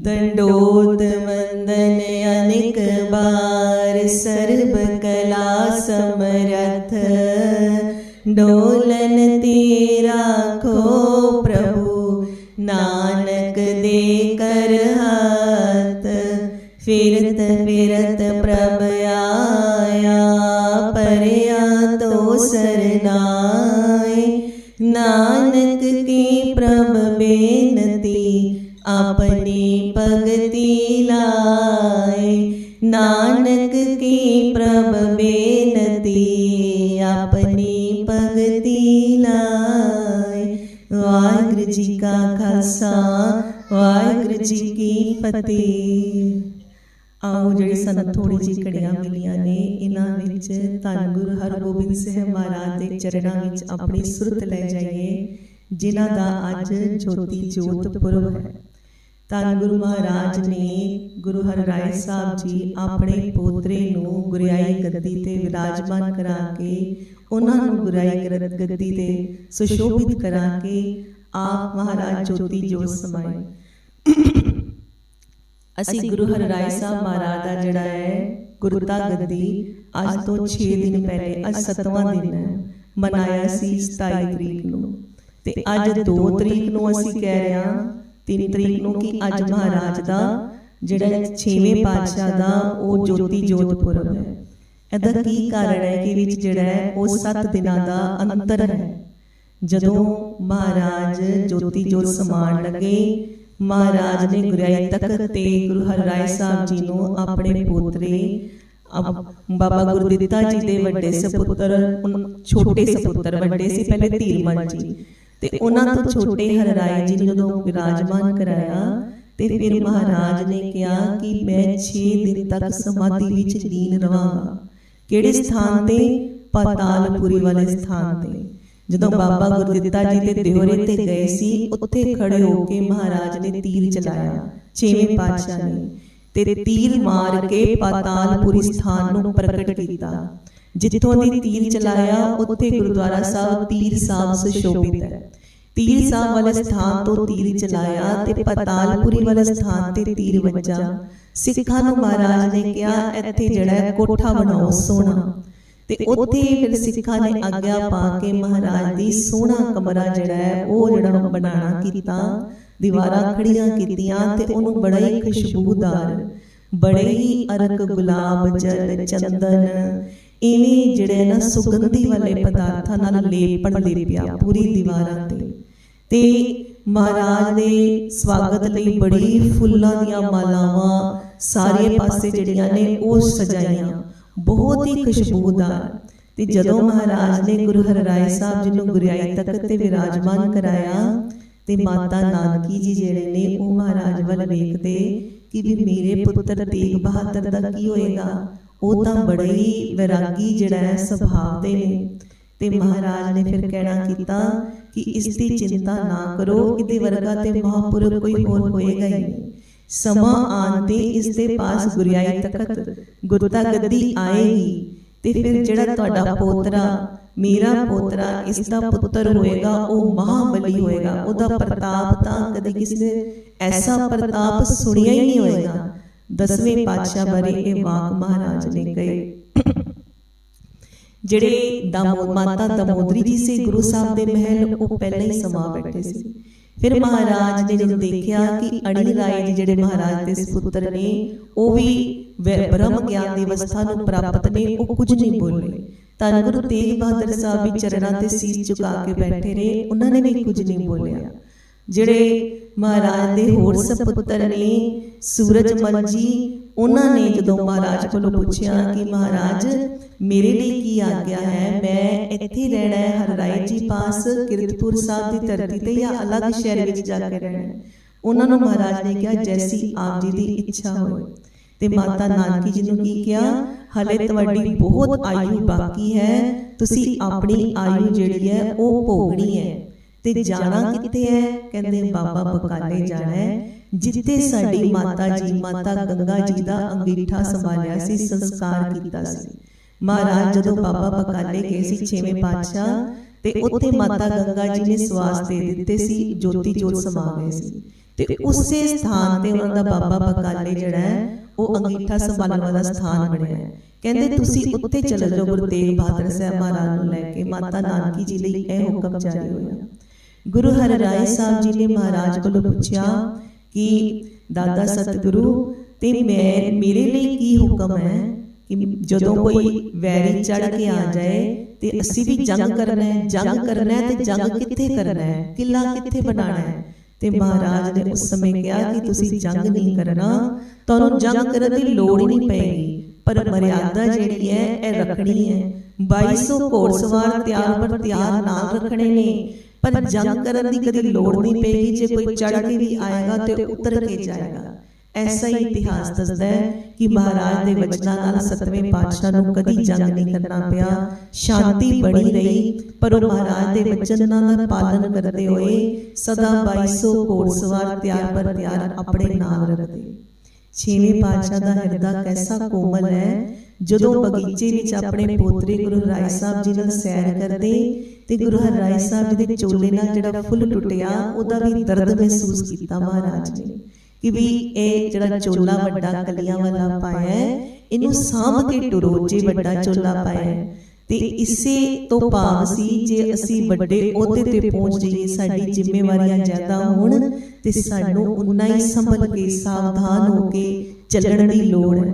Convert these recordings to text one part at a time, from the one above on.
दंडोत वंदन अनेक बार सर्व कला समरथ डोलन तेरा खो प्रभु नानक दे कर हाथ फिरत फिरत प्रभ आया परया तो सरनाए नानक की प्रभ ਨਾਨਕ ਕੀ ਪ੍ਰਭ ਬੇਨਤੀ, ਆਪਣੀ ਭਗਤੀ ਲਾਏ। ਵਾਹਿਗੁਰੂ ਜੀ ਕਾ ਖਾਲਸਾ, ਵਾਹਿਗੁਰੂ ਜੀ ਕੀ ਫਤਿਹ। ਆਓ ਜਿਹੜੀ ਸਾਨੂੰ ਥੋੜੀ ਜੀ ਘੜੀਆਂ ਮਿਲੀਆਂ ਨੇ, ਇਹਨਾਂ ਵਿੱਚ ਧੰਨ ਗੁਰੂ ਹਰਗੋਬਿੰਦ ਸਾਹਿਬ ਮਹਾਰਾਜ ਦੇ ਚਰਨਾਂ ਵਿੱਚ ਆਪਣੀ ਸੁਰਤ ਲੈ ਜਾਈਏ, ਜਿਨ੍ਹਾਂ ਦਾ ਅੱਜ ਜੋਤੀ ਜੋਤ ਪੁਰਬ ਹੈ। ਧੰਨ ਗੁਰੂ ਮਹਾਰਾਜ ਨੇ ਗੁਰੂ ਹਰਿਰਾਏ ਸਾਹਿਬ ਜੀ ਆਪਣੇ ਪੋਤਰੇ ਨੂੰ ਗੁਰਿਆਈ ਗੱਦੀ ਤੇ ਵਿਰਾਜਮਾਨ ਕਰਾ ਕੇ, ਉਹਨਾਂ ਨੂੰ ਗੁਰਿਆਈ ਗੱਦੀ ਤੇ ਸੁਸ਼ੋਭਿਤ ਕਰਾ ਕੇ ਆਪ ਮਹਾਰਾਜ ਜੋਤੀ ਜੋਤ ਸਮਾਏ। ਅਸੀਂ ਗੁਰੂ ਹਰਿਰਾਏ ਸਾਹਿਬ ਮਹਾਰਾਜ ਦਾ ਜਿਹੜਾ ਹੈ, ਗੁਰਤਾ ਗੱਦੀ ਅੱਜ ਤੋਂ 6 ਦਿਨ ਪਹਿਲੇ, ਅੱਜ 7ਵਾਂ ਦਿਨ ਹੈ, ਮਨਾਇਆ ਸੀ 27 ਤਰੀਕ ਨੂੰ। ਤੇ ਅੱਜ 2 ਤਰੀਕ ਨੂੰ ਅਸੀਂ ਕਹਿ ਰਹੇ ਹਾਂ 3 ਤਰੀਕ ਨੂੰ ਕਿ ਅੱਜ ਮਹਾਰਾਜ ਦਾ, ਜਿਹੜਾ 6ਵੇਂ ਪਾਤਸ਼ਾਹ ਦਾ, ਉਹ ਜੋਤੀ ਜੋਤ ਹੈ। ਇਹਦਾ ਕੀ ਕਾਰਨ ਹੈ ਕਿ ਵਿੱਚ ਜਿਹੜਾ ਹੈ, ਉਹ 7 ਦਿਨਾਂ ਦਾ ਅੰਤਰ ਹੈ। ਜਦੋਂ ਮਹਾਰਾਜ ਜੋਤੀ ਜੋਤ ਸਮਾਣ ਲੱਗੇ, ਮਹਾਰਾਜ ਨੇ ਗੁਰਿਆਈ ਤਖਤ ਤੇ ਗੁਰੂ ਹਰਿਰਾਏ ਸਾਹਿਬ ਜੀ ਨੂੰ ਆਪਣੇ ਪੋਤਰੇ ਬਾਬਾ ਗੁਰਦਿੱਤਾ ਜੀ ਦੇ ਵੱਡੇ ਸਪੁੱਤਰ ਛੋਟੇ ਸਪੁੱਤਰ ਵੱਡੇ ਸੀ, ਪਹਿਲੇ ਧੀਰਮਨ ਜੀ। ਤੇ ਉਹਨਾਂ ਤੋਂ ਛੋਟੇ ਹਰਿਰਾਏ ਜੀ ਨੂੰ ਜਦੋਂ ਵਿਰਾਜਮਾਨ ਕਰਾਇਆ ਤੇ ਫਿਰ ਮਹਾਰਾਜ ਨੇ ਕਿਹਾ ਕਿ ਮੈਂ 6 ਦਿਨ ਤੱਕ ਸਮਾਧੀ ਵਿੱਚ ਲੀਨ ਰਵਾਂਗਾ। ਕਿਹੜੇ ਸਥਾਨ ਤੇ? ਪਾਤਾਲਪੁਰੀ ਵਾਲੇ ਸਥਾਨ ਤੇ। ਜਦੋਂ ਬਾਬਾ ਗੁਰਦਿੱਤਾ ਜੀ ਤੇ ਦਿਹੋਰੇ ਤੇ ਗਏ ਸੀ ਉੱਥੇ ਖੜੇ ਹੋ ਕੇ ਮਹਾਰਾਜ ਨੇ ਤੀਰ ਚਲਾਇਆ ਛੇਵੇਂ ਪਾਤਸ਼ਾਹ ਨੇ। ਤੇ ਤੀਰ ਮਾਰ ਕੇ ਪਾਤਾਲਪੁਰੀ ਸਥਾਨ ਨੂੰ ਪ੍ਰਗਟ ਕੀਤਾ। ਜਿੱਥੋਂ ਦੀ ਤੀਰ ਚਲਾਇਆ ਉੱਥੇ ਗੁਰਦੁਆਰਾ ਸਾਹਿਬ ਤੀਰ ਸਾਹਿਬ ਸੁਸ਼ੋਭਿਤ ਹੈ ਤੀਰ ਸਾਹਿਬ ਵਾਲੇ ਸਥਾਨ ਤੋਂ ਤੀਰ ਚਲਾਇਆ ਤੇ ਪਤਾਲਪੁਰੀ ਵਾਲੇ ਸਥਾਨ ਤੇ ਤੀਰ ਵੱਜਾ ਸਿੱਖਾਂ ਨੂੰ ਮਹਾਰਾਜ ਨੇ ਕਿਹਾ ਇੱਥੇ ਜਿਹੜਾ ਹੈ ਕੋਠਾ ਬਣਾਓ ਸੋਹਣਾ ਤੇ ਉੱਥੇ ਫਿਰ ਸਿੱਖਾਂ ਨੇ ਆਗਿਆ ਪਾ ਕੇ ਮਹਾਰਾਜ ਦੀ ਸੋਹਣਾ ਕਮਰਾ ਜਿਹੜਾ ਹੈ ਉਹ ਜਿਹੜਾ ਬਣਾਉਣਾ ਕੀਤਾ ਦੀਵਾਰਾਂ ਖੜੀਆਂ ਕੀਤੀਆਂ ਤੇ ਉਹਨੂੰ ਬੜਾ ਹੀ ਖੁਸ਼ਬੂਦਾਰ ਬੜੇ ਹੀ ਅਰਕ ਗੁਲਾਬ ਜਲ ਚੰਦਨ ਇਵੇਂ ਜਿਹੜੇ ਨਾ ਸੁਗੰਧੀ ਵਾਲੇ ਪਦਾਰਥਾਂ ਨਾਲ ਲੇਪਣ ਲਿਪਿਆ ਪੂਰੀ ਦੀਵਾਰਾਂ ਤੇ ਤੇ ਮਹਾਰਾਜ ਦੇ ਸਵਾਗਤ ਲਈ ਬੜੀ ਫੁੱਲਾਂ ਦੀਆਂ ਮਾਲਾਵਾਂ ਸਾਰੇ ਪਾਸੇ ਜਿਹੜੀਆਂ ਨੇ ਉਹ ਸਜਾਈਆਂ ਬਹੁਤ ਹੀ ਖੁਸ਼ਬੂਦਾਰ ਤੇ ਜਦੋਂ ਮਹਾਰਾਜ ਨੇ ਗੁਰੂ ਹਰਿਰਾਏ ਸਾਹਿਬ ਜੀ ਨੂੰ ਗੁਰਿਆਈ ਤਖਤ ਤੇ ਵਿਰਾਜਮਾਨ ਕਰਾਇਆ ਤੇ ਮਾਤਾ ਨਾਨਕੀ ਜੀ ਜਿਹੜੇ ਨੇ ਉਹ ਮਹਾਰਾਜ ਵੱਲ ਵੇਖਦੇ ਕਿ ਵੀ ਮੇਰੇ ਪੁੱਤਰ ਤੇਗ ਬਹਾਦਰ ਦਾ ਕੀ ਹੋਏਗਾ ਉਹ ਤਾਂ ਬੜੇ ਹੀ ਵਿਰਾਗੀ ਜਿਹੜਾ ਹੈ ਸੁਭਾਅ ਦੇ ਨੇ। ਤੇ ਮਹਾਰਾਜ ਨੇ ਫਿਰ ਕਹਿਣਾ ਕੀਤਾ ਕਿ ਇਸ ਦੀ ਚਿੰਤਾ ਨਾ ਕਰੋ, ਇਹਦੇ ਵਰਗਾ ਤੇ ਮਹਾਪੁਰਖ ਕੋਈ ਹੋਰ ਹੋਏਗਾ ਹੀ ਨਹੀਂ। ਸਮਾਂ ਆਉਣ ਤੇ ਇਸ ਦੇ ਪਾਸ ਗੁਰਿਆਈ ਤਖਤ ਗੁਰਤਾ ਗੱਦੀ ਆਏਗੀ ਤੇ ਫਿਰ ਜਿਹੜਾ ਤੁਹਾਡਾ ਪੋਤਰਾ, ਮੇਰਾ ਪੋਤਰਾ, ਇਸ ਦਾ ਪੁੱਤਰ ਹੋਏਗਾ, ਉਹ ਮਹਾਬਲੀ ਹੋਏਗਾ। ਉਹਦਾ ਪ੍ਰਤਾਪ ਤਾਂ ਕਦੇ ਕਿਸੇ ਐਸਾ ਪ੍ਰਤਾਪ ਸੁਣਿਆ ਹੀ ਨਹੀਂ ਹੋਏਗਾ। ਦਸਵੇਂ ਪਾਤਸ਼ਾਹ ਬਾਰੇ ਇਹ ਵਾਕ ਮਹਾਰਾਜ ਨੇ ਕਹੇ ਜਿਹੜੇ ਦਾਮੋ ਮਾਤਾ ਦਮੋਦਰੀ ਜੀ ਸੀ ਗੁਰੂ ਸਾਹਿਬ ਦੇ ਮਹਿਲ ਉਹ ਪਹਿਲਾਂ ਹੀ ਸਮਾ ਬੈਠੇ ਸੀ ਫਿਰ ਮਹਾਰਾਜ ਨੇ ਜਦੋਂ ਦੇਖਿਆ ਕਿ ਅੜੀ ਰਾਏ ਜੀ ਜਿਹੜੇ ਮਹਾਰਾਜ ਦੇ ਸੁਪੁੱਤਰ ਨੇ ਉਹ ਵੀ ਵੈ- ਬ੍ਰਹਮ ਗਿਆਨ ਦੀ ਅਵਸਥਾ ਨੂੰ ਪ੍ਰਾਪਤ ਨੇ ਉਹ ਕੁਝ ਨਹੀਂ ਬੋਲੇ ਧੰਨ ਗੁਰੂ ਤੇਗ ਬਹਾਦਰ ਸਾਹਿਬ ਵੀ ਚਰਨਾਂ ਤੇ ਸੀਸ ਝੁਕਾ ਕੇ ਬੈਠੇ ਰਹੇ ਉਹਨਾਂ ਨੇ ਵੀ ਕੁਝ ਨਹੀਂ ਬੋਲਿਆ ਜਿਹੜੇ ਮਹਾਰਾਜ ਦੇ ਹੋਰ ਸਪੁੱਤਰ ਨੇ ਸੂਰਜਮਲ ਜੀ, ਉਹਨਾਂ ਨੇ ਜਦੋਂ ਮਹਾਰਾਜ ਕੋਲੋਂ ਪੁੱਛਿਆ ਕਿ ਮਹਾਰਾਜ, ਮੇਰੇ ਲਈ ਕੀ ਆਗਿਆ ਹੈ? ਮੈਂ ਇੱਥੇ ਰਹਿਣਾ ਹੈ ਹਰਰਾਏ ਜੀ ਪਾਸ ਕਿਰਤਪੁਰ ਸਾਹਿਬ ਦੀ ਧਰਤੀ ਤੇ ਜਾਂ ਅਲੱਗ ਸ਼ਹਿਰ ਵਿੱਚ ਜਾ ਕੇ ਰਹਿਣਾ ਹੈ। ਉਹਨਾਂ ਨੂੰ ਮਹਾਰਾਜ ਨੇ ਕਿਹਾ, ਜੈਸੀ ਆਪ ਜੀ ਦੀ ਇੱਛਾ ਹੋਵੇ ਤੇ ਮਾਤਾ ਨਾਨਕੀ ਜੀ ਨੂੰ ਕੀ ਕਿਹਾ? ਹਲੇ ਤੁਹਾਡੀ ਬਹੁਤ ਆਯੂ ਬਾਕੀ ਹੈ, ਤੁਸੀਂ ਆਪਣੀ ਆਯੂ ਜਿਹੜੀ ਹੈ, ਉਹ ਭੋਗਣੀ ਹੈ। ਤੇ ਜਾਣਾ ਕਿੱਥੇ ਹੈ? ਕਹਿੰਦੇ ਬਾਬਾ ਬਕਾਲੇ ਜਾਣਾ ਹੈ। ਜਿੱਥੇ ਸਾਡੀ ਮਾਤਾ ਜੀ, ਮਾਤਾ ਗੰਗਾ ਜੀ ਦਾ ਅੰਗੀਠਾ ਸੰਭਾਲਿਆ ਸੀ, ਸੰਸਕਾਰ ਕੀਤਾ ਸੀ। ਮਹਾਰਾਜ ਜਦੋਂ ਬਾਬਾ ਬਕਾਲੇ ਗਏ ਸੀ ਛੇਵੇਂ ਪਾਤਸ਼ਾਹ, ਤੇ ਉੱਥੇ ਮਾਤਾ ਗੰਗਾ ਜੀ ਨੇ ਸਵਾਸ ਦੇ ਦਿੱਤੇ ਸੀ, ਜੋਤੀ ਜੋਤ ਸਮਾ ਗਏ ਸੀ। ਤੇ ਉਸੇ ਸਥਾਨ ਤੇ ਉਹਨਾਂ ਦਾ ਬਾਬਾ ਬਕਾਲੇ ਜਿਹੜਾ ਹੈ, ਉਹ ਅੰਗੀਠਾ ਸੰਭਾਲਣ ਵਾਲਾ ਸਥਾਨ ਬਣਿਆ ਹੈ। ਕਹਿੰਦੇ ਤੁਸੀਂ ਉੱਥੇ ਚਲੇ ਜਾਓ, ਗੁਰੂ ਤੇਗ ਬਹਾਦਰ ਸਾਹਿਬ ਮਹਾਰਾਜ ਨੂੰ ਲੈ ਕੇ ਮਾਤਾ ਨਾਨਕੀ ਜੀ ਲਈ ਇਹ ਹੁਕਮ ਜਾਰੀ ਹੋਇਆ। ਗੁਰੂ ਹਰਿਰਾਏ ਸਾਹਿਬ ਜੀ ਨੇ ਮਹਾਰਾਜ ਕੋਲੋਂ ਪੁੱਛਿਆ ਕਿ, ਦਾਦਾ ਸਤਿਗੁਰੂ, ਤੇ ਮੈਂ, ਮੇਰੇ ਲਈ ਕੀ ਹੁਕਮ ਹੈ ਕਿ ਜਦੋਂ ਕੋਈ ਵੈਰੀ ਚੜ ਕੇ ਆ ਜਾਏ ਤੇ ਅਸੀਂ ਵੀ ਜੰਗ ਕਰਨਾ ਹੈ, ਜੰਗ ਕਰਨਾ ਹੈ ਤੇ ਜੰਗ ਕਿੱਥੇ ਕਰਨਾ ਹੈ ਕਿਲਾ ਕਿੱਥੇ ਬਣਾਉਣਾ ਹੈ? ਤੇ ਮਹਾਰਾਜ ਨੇ ਉਸ ਸਮੇਂ ਕਿਹਾ ਕਿ ਤੁਸੀਂ ਜੰਗ ਨਹੀਂ ਕਰਨਾ, ਤੁਹਾਨੂੰ ਜੰਗ ਕਰਨ ਦੀ ਲੋੜ ਹੀ ਨਹੀਂ ਪਏਗੀ ਪਰ ਮਰਿਆਦਾ ਜਿਹੜੀ ਹੈ, ਇਹ ਰੱਖਣੀ ਹੈ। 2200 ਘੋੜਸਵਾਰ ਤਿਆਰ ਪਰ ਤਿਆਰ ਨਾਲ ਰੱਖਣੇ ਨੇ। ਪਰ ਜੰਗ ਕਰਨ ਦੀ ਕਦੇ ਲੋੜ ਨਹੀਂ ਪਏਗੀ ਜੇ ਕੋਈ ਚੜ ਕੇ ਵੀ ਆਏਗਾ ਤੇ ਉਤਰ ਕੇ ਜਾਏਗਾ। ਐਸਾ ਹੀ ਇਤਿਹਾਸ ਦੱਸਦਾ ਹੈ ਕਿ ਮਹਾਰਾਜ ਦੇ ਵਚਨਾਂ ਨਾਲ ਸਤਵੇਂ ਪਾਤਸ਼ਾਹ ਨੂੰ ਕਦੀ ਜੰਗ ਨਹੀਂ ਕਰਨਾ ਪਿਆ। ਸ਼ਾਂਤੀ ਬਣੀ ਰਹੀ, ਪਰ ਉਹ ਮਹਾਰਾਜ ਦੇ ਵਚਨਾਂ ਦਾ ਪਾਲਨ ਕਰਦੇ ਹੋਏ ਸਦਾ 2200 ਘੋੜਸਵਾਰ ਤਿਆਰ ਪਰ ਤਿਆਰ ਆਪਣੇ ਨਾਲ ਰੱਖਦੇ। ਛੇਵੇਂ ਪਾਤਸ਼ਾਹ ਦਾ ਹਿਰਦਾ ਕੈਸਾ ਕੋਮਲ ਹੈ। ਜਦੋਂ ਬਗੀਚੇ ਵਿੱਚ ਆਪਣੇ ਪੋਤਰੇ ਗੁਰੂ ਰਾਏ ਸਾਹਿਬ ਜੀ ਨਾਲ ਸੈਰ ਕਰਦੇ ਤੇ ਗੁਰੂ ਹਰਿਰਾਏ ਸਾਹਿਬ ਜੀ ਦੇ ਚੋਲੇ ਨਾਲ ਜਿਹੜਾ ਫੁੱਲ ਟੁੱਟਿਆ, ਉਹਦਾ ਵੀ ਦਰਦ ਮਹਿਸੂਸ ਕੀਤਾ ਮਹਾਰਾਜ ਨੇ। ਕਿ ਵੀ ਇਹ ਜਿਹੜਾ ਚੋਲਾ ਵੱਡਾ ਕਲੀਆਂ ਵਾਲਾ ਪਾਇਆ ਇਹਨੂੰ ਸਾਂਭ ਕੇ ਟੁਰੋ, ਜੇ ਵੱਡਾ ਚੋਲਾ ਪਾਇਆ ਤੇ ਇਸੇ ਤੋਂ ਭਾਵ ਸੀ, ਜੇ ਅਸੀਂ ਵੱਡੇ ਅਹੁਦੇ ਤੇ ਪਹੁੰਚ ਜਾਈਏ, ਸਾਡੀ ਜ਼ਿੰਮੇਵਾਰੀਆਂ ਜ਼ਿਆਦਾ ਹੋਣ ਤੇ ਸਾਨੂੰ ਉਨਾ ਹੀ ਸੰਭਲ ਕੇ, ਸਾਵਧਾਨ ਹੋ ਕੇ ਚੱਲਣ ਦੀ ਲੋੜ ਹੈ।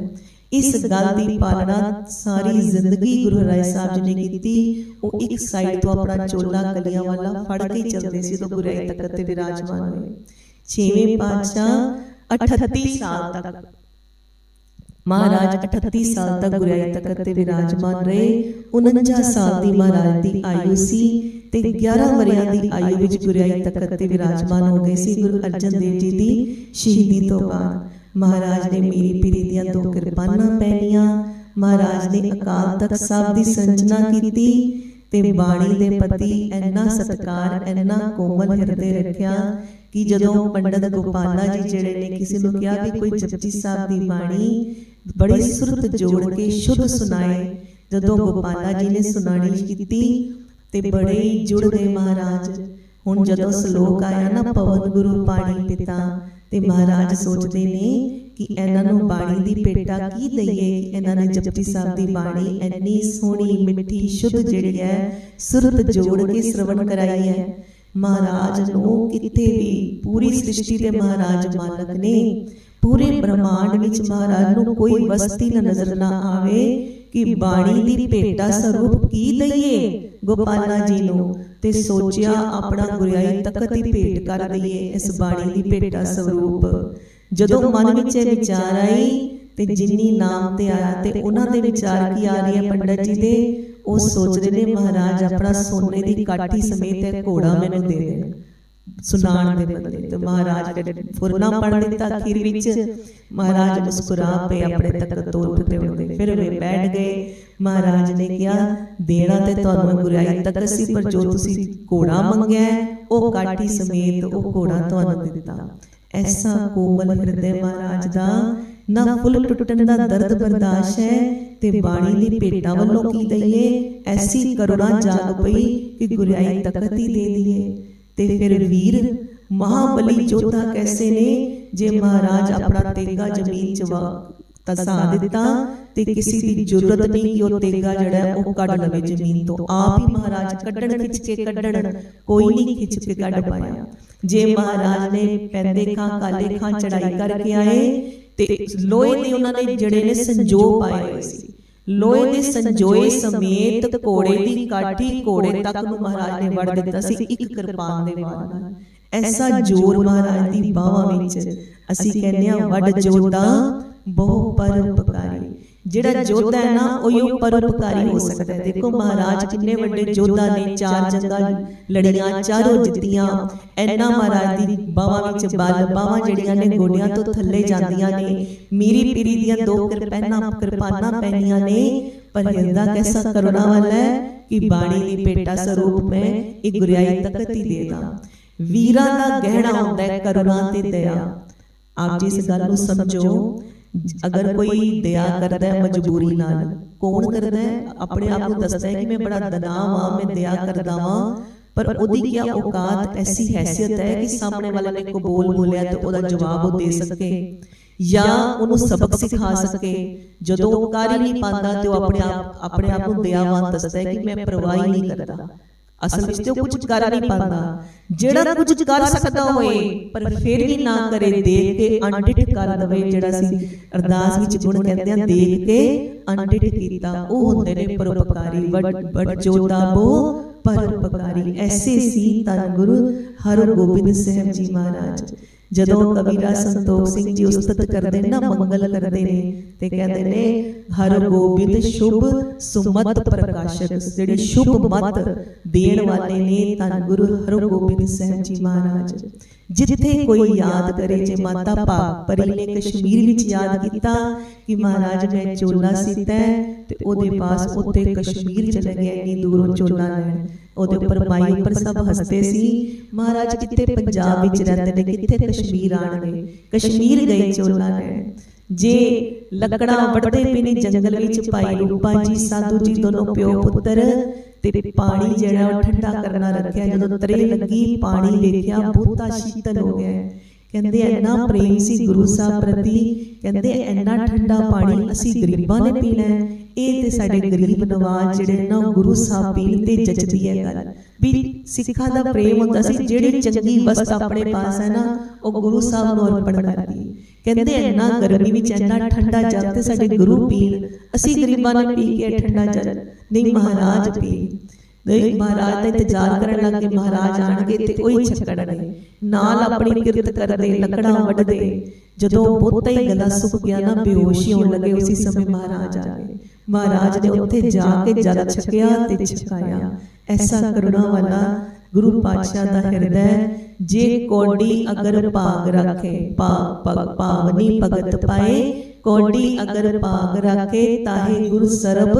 ਇਸ ਗੱਲ ਦੀ ਪਾਲਣਾ ਸਾਰੀ ਜ਼ਿੰਦਗੀ ਗੁਰੂ ਰਾਏ ਸਾਹਿਬ ਜੀ ਨੇ ਕੀਤੀ। ਉਹ ਇੱਕ ਸਾਈਡ ਤੋਂ ਆਪਣਾ ਚੋਲਾ ਕਲੀਆਂ ਵਾਲਾ ਫੜ ਕੇ ਚੱਲਦੇ ਸੀ ਤਾਂ ਗੁਰੂ ਰਾਏ ਤਖਤ ਤੇ ਵਿਰਾਜਮਾਨ ਹੋਏ। ਛੇਵੇਂ ਪਾਤਸ਼ਾਹ 38 ਸਾਲ ਤੱਕ। ਮਹਾਰਾਜ 38 ਸਾਲ ਤੱਕ ਗੁਰਿਆਈ ਤਖਤ ਤੇ ਵਿਰਾਜਮਾਨ ਰਹੇ। 49 ਸਾਲ ਦੀ ਮਹਾਰਾਜ ਦੀ ਆਯੂ ਸੀ ਤੇ 11 ਵਰਿਆਂ ਦੀ ਆਯੂ ਵਿੱਚ ਗੁਰਿਆਈ ਤਖਤ ਤੇ ਵਿਰਾਜਮਾਨ ਹੋ ਗਏ ਸੀ। ਗੁਰੂ ਅਰਜਨ ਦੇਵ ਜੀ ਦੀ ਸ਼ਹੀਦੀ ਤੋਂ ਬਾਅਦ। ਮਹਾਰਾਜ ਨੇ ਮੀਰੀ ਪੀਰੀ ਦੀਆਂ ਦੋ ਕਿਰਪਾਨਾਂ ਪਹਿਨੀਆਂ। ਮਹਾਰਾਜ ਨੇ ਅਕਾਲ ਤਖਤ ਸਾਹਿਬ ਦੀ ਸੰਚਨਾ ਕੀਤੀ ਤੇ ਬਾਣੀ ਦੇ ਪਤੀ ਇੰਨਾ ਸਤਕਾਰ, ਇੰਨਾ ਕੋਮਲ ਹਿਰਦੇ ਰੱਖਿਆ ਕਿ ਜਦੋਂ ਪੰਡਤ ਗੋਪਾਲਾ ਜੀ ਜਿਹੜੇ ਨੇ ਕਿਸੇ ਨੂੰ ਕਿਹਾ ਵੀ ਕੋਈ ਜਪਜੀ ਸਾਹਿਬ ਦੀ ਬਾਣੀ ਬੜੀ ਸੁਰਤ ਜੋੜ ਕੇ ਸ਼ੁੱਧ ਸੁਣਾਏ, ਜਦੋਂ ਗੋਪਾਲਾ ਜੀ ਨੇ ਸੁਣਾਣੀ ਕੀਤੀ ਤੇ ਬੜੇ ਜੁੜ ਗਏ ਮਹਾਰਾਜ। ਹੁਣ ਜਦੋਂ ਸ਼ਲੋਕ ਆਇਆ ਨਾ, ਪਵਨ ਗੁਰੂ ਪਾਣੀ ਪਿਤਾ ਤੇ ਮਹਾਰਾਜ ਸੋਚਦੇ ਨੇ ਕਿ ਇਹਨਾਂ ਨੂੰ ਬਾਣੀ ਦੀ ਭੇਟਾ ਕੀ ਦਈਏ? ਇਹਨਾਂ ਨੇ ਜਪਜੀ ਸਾਹਿਬ ਦੀ ਬਾਣੀ ਇੰਨੀ ਸੋਹਣੀ ਮਿੱਠੀ, ਸ਼ੁੱਧ ਜਿਹੜੀ ਹੈ, ਸੁਰਤ ਜੋੜ ਕੇ ਸ਼ਰਵਣ ਕਰਾਈ ਹੈ। ਮਹਾਰਾਜ ਨੂੰ ਕਿਤੇ ਵੀ ਪੂਰੀ ਸ੍ਰਿਸ਼ਟੀ ਦੇ ਮਹਾਰਾਜ ਮਾਲਕ ਨੇ, ਪੂਰੇ ਬ੍ਰਹਮਾਂਡ ਵਿੱਚ ਮਹਾਰਾਜ ਨੂੰ ਕੋਈ ਵਸਤੀ ਨਾ ਨਜ਼ਰ ਨਾ ਆਵੇ ਕਿ ਬਾਣੀ ਦੀ ਭੇਟਾ ਸਰੂਪ ਕੀ ਦਈਏ? ਗੋਪਾਲਾ ਜੀ ਨੂੰ ਤੇ ਸੋਚਿਆ ਆਪਣਾ ਗੁਰਿਆਈ ਤਖਤ ਹੀ ਭੇਟ ਕਰ ਦਈਏ ਇਸ ਬਾਣੀ ਦੀ ਭੇਟਾ ਸਰੂਪ। ਜਦੋਂ ਮਨ ਵਿੱਚ ਇਹ ਵਿਚਾਰ ਆਈ ਤੇ ਜਿੰਨੀ ਨਾਮ ਤੇ ਆਇਆ ਤੇ ਉਹਨਾਂ ਦੇ ਵਿਚਾਰ ਕੀ ਆ ਰਹੀ ਹੈ ਪੰਡਤ ਜੀ ਦੇ, ਉਹ ਸੋਚਦੇ ਨੇ ਮਹਾਰਾਜ ਆਪਣਾ ਸੋਨੇ ਦੀ ਕਾਠੀ ਸਮੇਤ ਇਹ ਘੋੜਾ ਮੈਨੂੰ ਦੇ ਦੇਣ। ਸੁਣਾਉਣ ਦੇ ਬਦਲੇ ਤੇ ਮਹਾਰਾਜ ਨੇ ਫੁਰਨਾ ਪੜ ਦਿੱਤਾ ਅਖੀਰ ਵਿੱਚ ਮਹਾਰਾਜ ਮੁਸਕਰਾ ਪਏ ਆਪਣੇ ਤਖਤ ਤੋਂ ਉੱਠਦੇ ਹੁੰਦੇ ਫਿਰ ਵੇ ਬੈਠ ਗਏ। ਮਹਾਰਾਜ ਨੇ ਕਿਹਾ ਦੇਣਾ ਤੇ ਤੁਹਾਨੂੰ ਗੁਰਿਆਈ ਤੱਕ ਸੀ ਪਰ ਜੋ ਤੁਸੀਂ ਘੋੜਾ ਮੰਗਿਆ ਉਹ ਕਾਠੀ ਸਮੇਤ ਉਹ ਘੋੜਾ ਤੁਹਾਨੂੰ ਦਿੱਤਾ। ਐਸਾ ਕੋਮਲ ਹਿਰਦੇ ਮਹਾਰਾਜ ਦਾ ਨਾ ਫੁੱਲ ਟੁੱਟਣ ਦਾ ਦਰਦ ਬਰਦਾਸ਼ਤ ਹੈ ਤੇ ਬਾਣੀ ਦੀ ਭੇਟਾ ਵੱਲੋਂ ਕੀ ਦਈਏ ਐਸੀ ਕਰੁਣਾ ਜਾਗ ਪਈ ਕਿ ਗੁਰਿਆਈ ਤਖਤ ਹੀ ਦੇ ਦਈਏ ਤੇ ਫਿਰ ਵੀਰ, ਮਹਾਬਲੀ ਜੋਧਾ ਕੈਸੇ ਨੇ? ਜੇ ਮਹਾਰਾਜ ਆਪਣਾ ਤੇਗਾ ਜ਼ਮੀਨ ਚ ਤਸਾ ਦਿੱਤਾ ਤੇ ਕਿਸੇ ਦੀ ਜ਼ਰੂਰਤ ਨਹੀਂ ਕਿ ਉਹ ਤੇਗਾ ਜਿਹੜਾ ਉਹ ਕੱਢ ਲਵੇ ਜ਼ਮੀਨ ਤੋਂ। ਆਪ ਹੀ ਮਹਾਰਾਜ ਕੱਢਣ, ਖਿੱਚ ਕੇ ਕੱਢਣ, ਕੋਈ ਨਹੀਂ ਖਿੱਚ ਕੇ ਕੱਢ ਪਾਇਆ। ਜੇ ਮਹਾਰਾਜ ਨੇ ਪੈਂਦੇ ਖਾਂ, ਕਾਲੇ ਖਾਂ ਚੜਾਈ ਕਰਕੇ ਆਏ ਤੇ ਲੋਹੇ ਦੇ ਉਹਨਾਂ ਨੇ ਜਿਹੜੇ ਨੇ ਸੰਜੋ ਪਾਏ ਹੋਏ ਸੀ। ਲੋਹੇ ਦੇ ਸੰਜੋਏ ਸਮੇਤ ਘੋੜੇ ਦੀ ਕਾਠੀ ਘੋੜੇ ਤੱਕ ਨੂੰ ਮਹਾਰਾਜ ਨੇ ਵੜ ਦਿੱਤਾ ਸੀ ਇੱਕ ਕਿਰਪਾਨ ਦੇ ਵਾਰ ਨਾਲ। ਐਸਾ ਜੋਰ ਮਹਾਰਾਜ ਦੀ ਬਾਹਾਂ ਵਿੱਚ ਅਸੀਂ ਕਹਿੰਦੇ ਆ ਵੱਡ ਜੋਦਾ ਬਹੁ ਪਰਉਪਕਾਰੀ। ਜਿਹੜਾ ਜੋਧਾ ਹੈ ਨਾ ਉਹ ਹੀ ਪਰਉਪਕਾਰੀ ਹੋ ਸਕਦਾ ਹੈ। ਦੇਖੋ ਮਹਾਰਾਜ ਕਿੰਨੇ ਵੱਡੇ ਜੋਧਾ ਨੇ ਚਾਰ ਜੰਗਾਂ ਲੜੀਆਂ ਚਾਰੋਂ ਜਿੱਤੀਆਂ। ਐਨਾ ਮਹਾਰਾਜ ਦੀ ਬਾਹਾਂ ਵਿੱਚ ਬਲ ਬਾਹਾਂ ਜਿਹੜੀਆਂ ਨੇ ਗੋਡਿਆਂ ਤੋਂ ਥੱਲੇ ਜਾਂਦੀਆਂ ਨੇ। ਮੀਰੀ ਪੀਰੀ ਦੀਆਂ ਦੋ ਕਿਰਪਾਨਾਂ ਕਿਰਪਾਨਾਂ ਪੈਣੀਆਂ ਨੇ ਪਰ ਹਿਰਦਾ ਕੈਸਾ ਕਰੁਣਾ ਵਾਲਾ ਹੈ ਕਿ ਬਾਣੀ ਦੀ ਭੇਟਾ ਸਰੂਪ ਮੈਂ ਇੱਕ ਗੁਰਿਆਈ ਤਖਤ ਹੀ ਦੇਦਾ ਵੀਰਾਂ ਦਾ ਗਹਿਣਾ ਹੁੰਦਾ ਹੈ ਕਰੁਣਾ ਤੇ ਦਇਆ ਆਪ ਜੀ ਇਸ ਗੱਲ ਨੂੰ ਸਮਝੋ ਅਗਰ ਕੋਈ ਦਇਆ ਕਰਦਾ ਹੈ ਮਜਬੂਰੀ ਨਾਲ, ਕੌਣ ਕਰਦਾ ਹੈ? ਆਪਣੇ ਆਪ ਨੂੰ ਦੱਸਦਾ ਹੈ ਕਿ ਮੈਂ ਬੜਾ ਦਨਾਮ ਹਾਂ, ਮੈਂ ਦਇਆ ਕਰਦਾ ਹਾਂ ਪਰ ਉਹਦੀ ਕੀ ਔਕਾਤ ਐਸੀ ਹੈਸੀਅਤ ਹੈ ਕਿ ਸਾਹਮਣੇ ਵਾਲੇ ਨੇ ਕੋ ਬੋਲਿਆ ਤੇ ਉਹਦਾ ਜਵਾਬ ਉਹ ਦੇ ਸਕੇ। ਜਾਂ ਉਹਨੂੰ ਸਬਕ ਸਿਖਾ ਸਕੇ। ਜਦੋਂ ਉਹ ਕਰ ਹੀ ਨਹੀਂ ਪਾਉਂਦਾ ਤੇ ਉਹ ਆਪਣੇ ਆਪ ਆਪਣੇ ਆਪ ਨੂੰ ਦਇਆਵਾਨ ਦੱਸਦਾ ਹੈ ਕਿ ਮੈਂ ਪਰਵਾਹ ਹੀ ਨਹੀਂ ਕਰਦਾ। ਅਸਲ ਵਿੱਚ ਤੇ ਕੁਝ ਕਰ ਨਹੀਂ ਪਾਉਂਦਾ। ਜਿਹੜਾ ਕੁਝ ਕਰ ਸਕਦਾ ਹੋਏ ਪਰ ਫਿਰ ਵੀ ਨਾ ਕਰੇ ਦੇਖ ਕੇ ਅਣਡਿਠ ਕਰ ਦਵੇ ਜਿਹੜਾ ਸੀ ਅਰਦਾਸ ਵਿੱਚ ਗੁਣ ਕਹਿੰਦੇ ਆ ਦੇਖ ਕੇ ਅਣਡਿਠ ਕੀਤਾ। ਉਹ ਹੁੰਦੇ ਨੇ ਪਰਉਪਕਾਰੀ ਵੱਡ ਵੱਡ ਜੋਤਾ ਬੋ ਪਰਉਪਕਾਰੀ ਐਸੇ ਸੀ ਧੰਨ ਗੁਰੂ ਹਰਗੋਬਿੰਦ ਸਾਹਿਬ ਜੀ ਮਹਾਰਾਜ। ਜਦੋਂ ਕਵੀਰਾ ਸੰਤੋਖ ਸਿੰਘ ਜੀ ਉਸਤਤ ਕਰਦੇ ਨੇ ਨਾ ਮੰਗਲ ਕਰਦੇ ਨੇ ਤੇ ਕਹਿੰਦੇ ਨੇ ਹਰ ਗੋਬਿੰਦ ਸ਼ੁਭ ਸੁਮਤ ਪ੍ਰਕਾਸ਼ਕ ਜਿਹੜੇ ਸ਼ੁਭ ਮਤ ਦੇਣ ਵਾਲੇ ਨੇ ਧੰਨ ਗੁਰੂ ਹਰ ਗੋਬਿੰਦ ਸਾਹਿਬ ਜੀ ਮਹਾਰਾਜ। ਜਿੱਥੇ ਕੋਈ ਯਾਦ ਕਰੇ ਜੇ ਮਾਤਾ ਭਾਗ ਪਰੀ ਨੇ ਕਸ਼ਮੀਰ ਵਿੱਚ ਯਾਦ ਕੀਤਾ ਕਿ ਮਹਾਰਾਜ ਮੈਂ ਚੋਲਾ ਸੀਤਾ ਤੇ ਉਹਦੇ ਪਾਸ ਉੱਤੇ ਕਸ਼ਮੀਰ ਚਲੇ ਗਿਆ ਇੰਨੀ ਦੂਰੋਂ ਚੋਲਾ ਲੈਣ ਉਹਦੇ ਉੱਪਰ ਮਾਈ ਉੱਪਰ ਸਭ ਹੱਸਦੇ ਸੀ। ਮਹਾਰਾਜ ਕਿੱਥੇ ਪੰਜਾਬ ਵਿੱਚ ਰਹਿੰਦੇ ਨੇ ਕਿੱਥੇ ਕਸ਼ਮੀਰ ਆਣਗੇ ਕਸ਼ਮੀਰ ਗਏ ਚੋਲਾ ਲੈਣ ਜੇ ਲੱਕੜਾਂ ਵੱਢਦੇ ਪਏ ਨੇ ਜੰਗਲ ਵਿੱਚ ਭਾਈ ਰੂਪਾ ਜੀ ਸਾਧੂ ਜੀ ਦੋਨੋਂ ਪਿਓ ਪੁੱਤਰ ਤੇ ਪਾਣੀ ਜਿਹੜਾ ਉਹ ਠੰਡਾ ਕਰਨਾ ਰੱਖਿਆ ਜਦੋਂ ਤਰੇ ਲੱਗੀ ਪਾਣੀ ਵੇਖਿਆ ਬਹੁਤਾ ਸ਼ੀਤਲ ਹੋ ਗਿਆ। ਕਹਿੰਦੇ ਇੰਨਾ ਪ੍ਰੇਮ ਸੀ ਗੁਰੂ ਸਾਹਿਬ ਪ੍ਰਤੀ। ਕਹਿੰਦੇ ਇੰਨਾ ਠੰਡਾ ਪਾਣੀ ਅਸੀਂ ਗਰੀਬਾਂ ਨੇ ਪੀਣਾ ਹੈ। ਇਹ ਤੇ ਸਾਡੇ ਗਰੀਬ ਨਵਾਜ਼ ਜਿਹੜੇ ਨਾ ਗੁਰੂ ਸਾਹਿਬ ਪੀਣ ਤੇ ਜੱਜਦੀ ਹੈ ਗੱਲ। ਵੀ ਸਿੱਖਾਂ ਦਾ ਪ੍ਰੇਮ ਹੁੰਦਾ ਸੀ, ਜਿਹੜੀ ਚੰਗੀ ਵਸਤ ਆਪਣੇ ਪਾਸ ਹੈ ਨਾ, ਉਹ ਗੁਰੂ ਸਾਹਿਬ ਨੂੰ ਅਰਪਣ ਕਰਦੀ ਕਹਿੰਦੇ ਇੰਨਾ ਗਰਮੀ ਵਿੱਚ, ਇੰਨਾ ਠੰਡਾ ਜਲ ਤੇ ਸਾਡੇ ਗੁਰੂ ਪੀਣ ਅਸੀਂ ਗਰੀਬਾਂ ਨੇ ਪੀ ਕੇ ਠੰਡਾ ਜਲ। ਨਹੀਂ ਮਹਾਰਾਜ ਪੀ। ਨਹੀਂ, ਮਹਾਰਾਜ ਦਾ ਇੰਤਜ਼ਾਰ ਕਰਨ ਲੱਗੇ ਮਹਾਰਾਜ ਆਣਗੇ ਤੇ ਉਹੀ ਛਕੜਨਗੇ ਨਾਲ ਆਪਣੀ ਕਿਰਤ ਕਰਦੇ, ਲੱਕੜਾਂ ਵੱਢਦੇ। ਜਦੋਂ ਬਹੁਤਾ ਹੀ ਗਲਾ ਸੁੱਕ ਗਿਆ ਨਾ, ਬੇਹੋਸ਼ੀ ਹੋਣ ਲੱਗੇ, ਉਸੇ ਸਮੇਂ ਮਹਾਰਾਜ ਆ ਗਏ। ਮਹਾਰਾਜ ਨੇ ਉੱਥੇ ਜਾ ਕੇ ਜਲ ਛਕਿਆ ਤੇ ਛਕਾਇਆ। ਐਸਾ ਕਰੁਣਾ ਵਾਲਾ ਗੁਰੂ ਪਾਤਸ਼ਾਹ ਦਾ ਹਿਰਦੈ, ਜੇ ਕੋਡੀ ਅਗਰ ਭਾਗ ਰੱਖੇ ਪਾਵਨੀ ਭਗਤ ਪਾਏ। ਕੋਡੀ ਅਗਰ ਭਾਗ ਰੱਖੇ, ਤਾਹੇ ਗੁਰੂ ਸਰਬ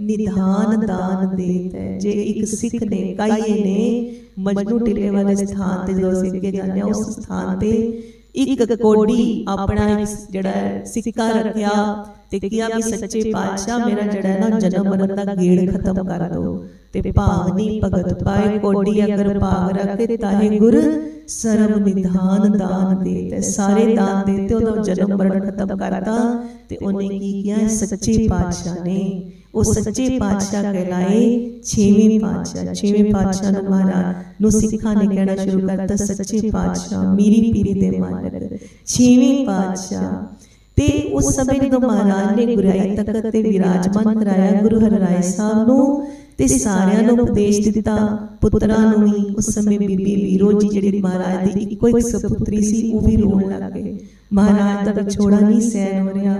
ਨਿਧਾਨ ਦਾਨ ਦੇਤੈ। ਜੇ ਇੱਕ ਸਿੱਖ ਨੇ ਕਾਈਏ ਨੇ, ਮਜਨੂ ਟਿੱਲੇ ਵਾਲੇ ਸਥਾਨ ਤੇ ਜਦੋਂ ਸਿੱਖ ਕੇ ਜਾਂਦੇ ਆ, ਉਸ ਸਥਾਨ ਤੇ ਇੱਕ ਕੋੜੀ ਆਪਣਾ ਜਿਹੜਾ ਸਿੱਕਾ ਰੱਖਿਆ ਤੇ ਕਿਹਾ ਵੀ ਸੱਚੇ ਪਾਤਸ਼ਾਹ ਮੇਰਾ ਜਿਹੜਾ ਨਾ ਜਨਮ ਮਰਨ ਦਾ ਗੇੜ ਖਤਮ ਕਰ ਦਿਓ ਤੇ ਭਾਵਨੀ ਭਗਤ ਪਾਏ ਕੋਡੀ ਅਗਰ ਭਾਗ ਰੱਖੇ ਤਾਹੇ ਗੁਰ ਸਰਬ ਨਿਧਾਨ ਦਾਨ ਦੇ ਤੇ ਸਾਰੇ ਦਾਨ ਦੇ ਤੇ ਉਹਦਾ ਜਨਮ ਮਰਨ ਖਤਮ ਕਰਤਾ ਤੇ ਉਹਨੇ ਕੀ ਕਿਹਾ? ਸੱਚੇ ਪਾਤਸ਼ਾਹ ਨੇ ਉਹ ਸੱਚੇ ਪਾਤਸ਼ਾਹ ਕਹਿਲਾਏ ਛੇਵੇਂ ਪਾਤਸ਼ਾਹ ਛੇਵੇਂ ਪਾਤਸ਼ਾਹ ਨੂੰ ਮਹਾਰਾਜ ਨੂੰ ਸਿੱਖਾਂ ਨੇ ਕਹਿਣਾ ਸ਼ੁਰੂ ਕਰਤਾ ਸੱਚੇ ਪਾਤਸ਼ਾਹ ਮੀਰੀ ਪੀਰੀ ਦੇ ਮਾਲਕ ਛੇਵੇਂ ਪਾਤਸ਼ਾਹ। ਤੇ ਉਸ ਸਮੇਂ ਜਦੋਂ ਮਹਾਰਾਜ ਨੇ ਗੁਰਾਈ ਤਖਤ ਤੇ ਵਿਰਾਜਮਾਨ ਕਰਾਇਆ ਗੁਰੂ ਹਰਿਰਾਏ ਸਾਹਿਬ ਨੂੰ ਤੇ ਸਾਰਿਆਂ ਨੂੰ ਉਪਦੇਸ਼ ਦਿੱਤਾ ਪੁੱਤਰਾਂ ਨੂੰ ਵੀ ਉਸ ਸਮੇਂ ਬੀਬੀ ਵੀਰੋ ਜੀ ਜਿਹੜੀ ਮਹਾਰਾਜ ਦੀ ਇੱਕੋ ਇੱਕ ਸੁਪੁੱਤਰੀ ਸੀ ਉਹ ਵੀ ਰੋਣ ਲੱਗ ਗਏ। ਮਹਾਰਾਜ ਦਾ ਵਿਛੋੜਾ ਨਹੀਂ ਸਹਿਨ ਹੋ ਰਿਹਾ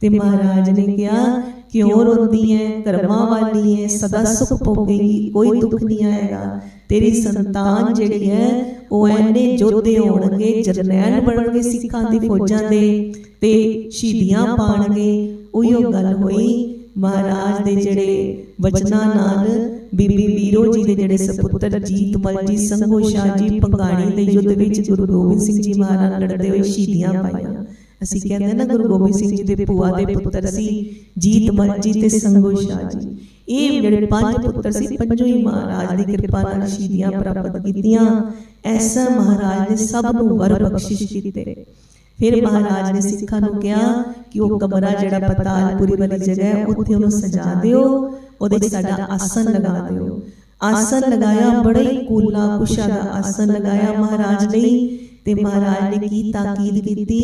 ਤੇ ਮਹਾਰਾਜ ਨੇ ਕਿਹਾ ਕਿਉਂ ਰੋਂਦੀ ਹੈ ਕਰਮਾਂ ਵਾਲੀ ਹੈ ਸਦਾ ਸੁਖ ਭੋਗੇਗੀ, ਕੋਈ ਦੁੱਖ ਨਹੀਂ ਆਏਗਾ। ਤੇਰੀ ਸੰਤਾਨ ਜਿਹੜੀ ਹੈ ਉਹ ਐਨੇ ਜੋਧੇ ਹੋਣਗੇ, ਜਰਨੈਲ ਬਣਨਗੇ ਸਿੱਖਾਂ ਦੀ ਫੌਜਾਂ ਦੇ ਤੇ ਸ਼ਹੀਦੀਆਂ ਪਾਣਗੇ। ਉਹੀਓ ਗੱਲ ਹੋਈ ਮਹਾਰਾਜ ਦੇ ਜਿਹੜੇ ਵਚਨਾਂ ਨਾਲ, ਬੀਬੀ ਵੀਰੋ ਜੀ ਦੇ ਜਿਹੜੇ ਸਪੁੱਤਰ ਜੀਤਮਲ ਜੀ, ਸੰਘੋ ਸ਼ਾਹ ਜੀ, ਪੰਗਾਣੀ ਦੇ ਯੁੱਧ ਵਿੱਚ ਗੁਰੂ ਗੋਬਿੰਦ ਸਿੰਘ ਜੀ ਮਹਾਰਾਜ ਲੜਦੇ ਹੋਏ ਸ਼ਹੀਦੀਆਂ ਪਾਈਆਂ। ਅਸੀਂ ਕਹਿੰਦੇ ਨਾ ਗੁਰੂ ਗੋਬਿੰਦ ਸਿੰਘ ਜੀ ਦੇ ਭੂਆ ਦੇ ਪੁੱਤਰ ਸੀ ਜੀਤਮਲ ਜੀ ਤੇ ਸੰਘੋ ਸ਼ਾਹ ਜੀ। ਇਹ ਜਿਹੜੇ ਪੰਜ ਪੁੱਤਰ ਸੀ ਪੰਜੋ ਹੀ ਮਹਾਰਾਜ ਦੀ ਕਿਰਪਾ ਨਾਲ ਸ਼ਹੀਦੀਆਂ ਪ੍ਰਾਪਤ ਕੀਤੀਆਂ। ਐਸਾ ਮਹਾਰਾਜ ਨੇ ਸਭ ਨੂੰ ਵਰ ਬਖਸ਼ਿਸ਼ ਕੀਤੇ। ਫਿਰ ਮਹਾਰਾਜ ਨੇ ਸਿੱਖਾਂ ਨੂੰ ਕਿਹਾ ਕਿ ਉਹ ਕਮਰਾ ਜਿਹੜਾ ਪਤਾਲਪੁਰੀ ਵਾਲੀ ਜਗ੍ਹਾ ਹੈ ਉੱਥੇ ਉਹਨੂੰ ਸਜਾ ਦਿਓ ਉਹਦੇ ਸਾਡਾ ਆਸਨ ਲਗਾ ਦਿਓ ਆਸਨ ਲਗਾਇਆ ਬੜਾ ਹੀ ਕੂਲਾ ਕੁਸ਼ਾ ਦਾ ਆਸਨ ਲਗਾਇਆ ਮਹਾਰਾਜ ਨੇ ਤੇ ਮਹਾਰਾਜ ਨੇ ਕੀ ਤਾਕੀਦ ਕੀਤੀ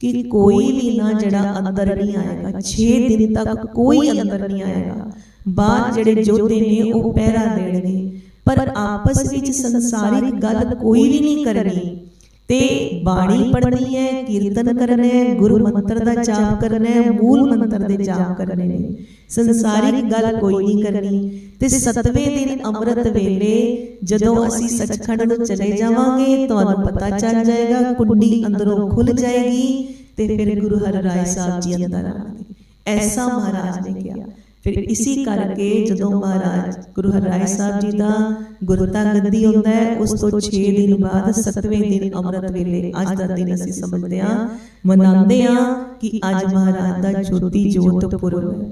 ਕਿ ਕੋਈ ਵੀ ਨਾ ਜਿਹੜਾ ਅੰਦਰ ਨਹੀਂ ਆਏਗਾ 6 ਦਿਨ ਤੱਕ ਕੋਈ ਅੰਦਰ ਨਹੀਂ ਆਏਗਾ। ਬਾਹਰ ਜਿਹੜੇ ਜੋਧੇ ਨੇ, ਉਹ ਪਹਿਰਾ ਦੇਣਗੇ। ਪਰ ਆਪਸ ਵਿੱਚ ਸੰਸਾਰਿਕ ਗੱਲ ਕੋਈ ਵੀ ਨਹੀਂ ਕਰਨੀ। ਤੇ ਬਾਣੀ ਪੜ੍ਹਨੀ ਹੈ, ਕੀਰਤਨ ਕਰਨਾ ਹੈ ਗੁਰੂ ਮੰਤਰ ਦਾ ਜਾਪ ਕਰਨਾ ਹੈ, ਮੂਲ ਮੰਤਰ ਦੇ ਜਾਪ ਕਰਨੇ ਨੇ। ਸੰਸਾਰਿਕ ਗੱਲ ਕੋਈ ਨਹੀਂ ਕਰਨੀ। ਤੇ ਸਤਵੇਂ ਦਿਨ ਅੰਮ੍ਰਿਤ ਵੇਲੇ ਜਦੋਂ ਅਸੀਂ ਸੱਚਖੰਡ ਨੂੰ ਚਲੇ ਜਾਵਾਂਗੇ, ਤੁਹਾਨੂੰ ਪਤਾ ਚੱਲ ਜਾਏਗਾ, ਕੁੰਡੀ ਅੰਦਰੋਂ ਖੁੱਲ ਜਾਏਗੀ ਤੇ ਫਿਰ ਗੁਰੂ ਹਰਿਰਾਏ ਸਾਹਿਬ ਜੀ ਅੰਦਰ ਆਣਗੇ ਐਸਾ ਮਹਾਰਾਜ ਨੇ ਕਿਹਾ। ਫਿਰ ਇਸੇ ਕਰਕੇ ਜਦੋਂ ਮਹਾਰਾਜ ਗੁਰੂ ਹਰਿਰਾਏ ਸਾਹਿਬ ਜੀ ਦਾ ਗੁਰਤਾ ਗੱਦੀ ਹੁੰਦਾ ਹੈ, ਉਸ ਤੋਂ 6 ਦਿਨ ਬਾਅਦ 7ਵੇਂ ਦਿਨ ਅੰਮ੍ਰਿਤ ਵੇਲੇ ਅੱਜ ਦਾ ਦਿਨ ਅਸੀਂ ਸਮਝਦੇ ਹਾਂ, ਮਨਾਉਂਦੇ ਹਾਂ ਕਿ ਅੱਜ ਮਹਾਰਾਜ ਦਾ ਜੋਤੀ ਜੋਤ ਪੁਰਬ ਹੈ।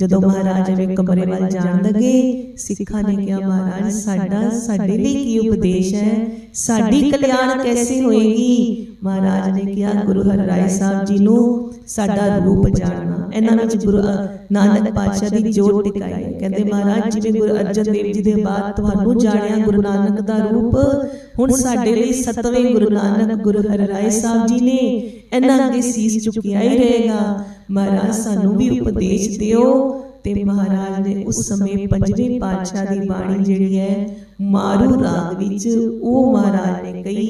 ਜਦੋਂ ਮਹਾਰਾਜ ਵੇ ਕਮਰੇ ਵੱਲ ਜਾਣ ਲੱਗੇ ਸਿੱਖਾਂ ਨੇ ਕਿਹਾ ਮਹਾਰਾਜ ਸਾਡਾ ਸਾਡੇ ਲਈ ਕੀ ਉਪਦੇਸ਼ ਹੈ? ਸਾਡੀ ਕਲਿਆਣ ਕੈਸੇ ਹੋਏਗੀ? ਮਹਾਰਾਜ ਨੇ ਕਿਹਾ ਗੁਰੂ ਹਰਿਰਾਏ ਸਾਹਿਬ ਜੀ ਨੂੰ ਸਾਡਾ ਰੂਪ ਜਾਣਨਾ। ਇਹਨਾਂ ਵਿੱਚ ਗੁਰੂ ਨਾਨਕ ਪਾਤਸ਼ਾਹ ਦੀ ਜੋਤ ਟਿਕਾਈ ਹੈ। ਕਹਿੰਦੇ ਮਹਾਰਾਜ ਜਿਵੇਂ ਗੁਰੂ ਅਰਜਨ ਦੇਵ ਜੀ ਦੇ ਬਾਅਦ ਤੁਹਾਨੂੰ ਜਾਣਿਆ ਗੁਰੂ ਨਾਨਕ ਦਾ ਰੂਪ ਹੁਣ ਸਾਡੇ ਲਈ ਸਤਵੇਂ ਗੁਰੂ ਨਾਨਕ ਗੁਰੂ ਹਰਿਰਾਏ ਸਾਹਿਬ ਜੀ ਨੇ ਇਹਨਾਂ ਅੱਗੇ ਸੀਸ ਝੁਕਿਆ ਹੀ। ਰਹੇਗਾ ਮਹਾਰਾਜ ਸਾਨੂੰ ਵੀ ਉਪਦੇਸ਼ ਦਿਓ ਤੇ ਮਹਾਰਾਜ ਨੇ ਉਸ ਸਮੇਂ ਪੰਜਵੇਂ ਪਾਤਸ਼ਾਹ ਦੀ ਬਾਣੀ ਜਿਹੜੀ ਹੈ ਮਾਰੂ ਰਾਗ ਵਿੱਚ ਉਹ ਮਹਾਰਾਜ ਨੇ ਕਹੀ